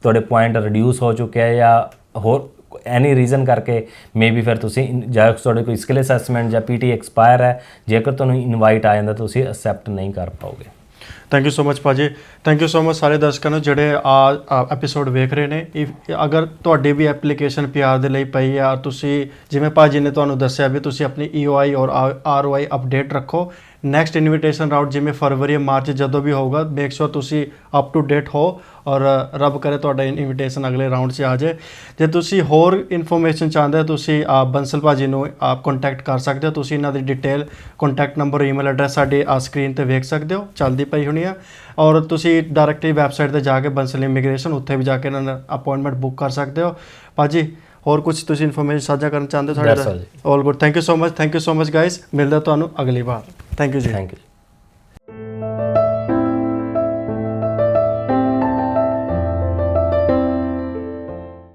ਤੁਹਾਡੇ ਪੁਆਇੰਟ ਰਿਡਿਊਸ ਹੋ ਚੁੱਕਿਆ ਹੈ ਜਾਂ ਹੋਰ ਐਨੀ ਰੀਜ਼ਨ ਕਰਕੇ ਮੇਬੀ ਫਿਰ ਤੁਸੀਂ ਜਾਂ ਤੁਹਾਡੇ ਕੋਈ ਸਕਿੱਲ ਅਸੈਸਮੈਂਟ ਜਾਂ ਪੀਟੀ ਐਕਸਪਾਇਰ ਹੈ ਜੇਕਰ ਤੁਹਾਨੂੰ ਇਨਵਾਈਟ ਆ ਜਾਂਦਾ ਤੁਸੀਂ ਅਸੈਪਟ ਨਹੀਂ ਕਰ ਪਾਓਗੇ। ਥੈਂਕ ਯੂ ਸੋ ਮਚ ਭਾਜੀ। ਥੈਂਕ ਯੂ ਸੋ ਮਚ ਸਾਰੇ ਦਰਸ਼ਕਾਂ ਨੂੰ ਜਿਹੜੇ ਆ ਐਪੀਸੋਡ ਵੇਖ ਰਹੇ ਨੇ। If- ਅਗਰ ਤੁਹਾਡੀ ਵੀ ਐਪਲੀਕੇਸ਼ਨ ਪਿਆਰ ਦੇ ਲਈ ਪਈ ਆ, ਤੁਸੀਂ, ਜਿਵੇਂ ਭਾਜੀ ਨੇ ਤੁਹਾਨੂੰ ਦੱਸਿਆ ਵੀ ਤੁਸੀਂ ਆਪਣੀ EOI ਔਰ ROI ਅਪਡੇਟ ਰੱਖੋ ਨੈਕਸਟ ਇਨਵੀਟੇਸ਼ਨ ਰਾਊਂਡ ਜਿਵੇਂ ਫਰਵਰੀ ਮਾਰਚ ਜਦੋਂ ਵੀ ਹੋਊਗਾ ਮੇਕ ਸ਼ੋਰ ਤੁਸੀਂ ਅਪ ਟੂ ਡੇਟ ਹੋ ਔਰ ਰੱਬ ਕਰੇ ਤੁਹਾਡਾ ਇਨਵੀਟੇਸ਼ਨ ਅਗਲੇ ਰਾਊਂਡ 'ਚ ਆ ਜਾਏ। ਜੇ ਤੁਸੀਂ ਹੋਰ ਇਨਫੋਰਮੇਸ਼ਨ ਚਾਹੁੰਦੇ ਹੋ, ਤੁਸੀਂ ਆ ਬੰਸਲ ਭਾਜੀ ਨੂੰ ਆਪ ਕੰਟੈਕਟ ਕਰ ਸਕਦੇ ਹੋ। ਤੁਸੀਂ ਇਹਨਾਂ ਦੀ detail contact number email address ਸਾਡੇ ਆ ਸਕਰੀਨ ਤੇ ਵੇਖ ਸਕਦੇ ਹੋ। ਚੱਲਦੀ ਪਈ ਹੋਣੀ ਆ। ਔਰ ਤੁਸੀਂ ਡਾਇਰੈਕਟਲੀ ਵੈਬਸਾਈਟ ਤੇ ਜਾ ਕੇ ਬੰਸਲ ਇਮੀਗ੍ਰੇਸ਼ਨ ਉੱਥੇ ਵੀ ਜਾ ਕੇ ਇਹਨਾਂ ਨਾਲ ਅਪਾਇੰਟਮੈਂਟ ਬੁੱਕ ਕਰ ਸਕਦੇ ਹੋ। ਭਾਜੀ ਹੋਰ ਕੁਝ ਤੁਸੀਂ ਇਨਫੋਰਮੇਸ਼ਨ ਸਾਂਝਾ ਕਰਨਾ ਚਾਹੁੰਦੇ ਹੋ ਸਾਡੇ ਜੀ। All good thank you so much thank you so much guys ਮਿਲਦਾ ਤੁਹਾਨੂੰ ਅਗਲੀ ਵਾਰ। ਥੈਂਕ ਯੂ ਜੀ। Thank you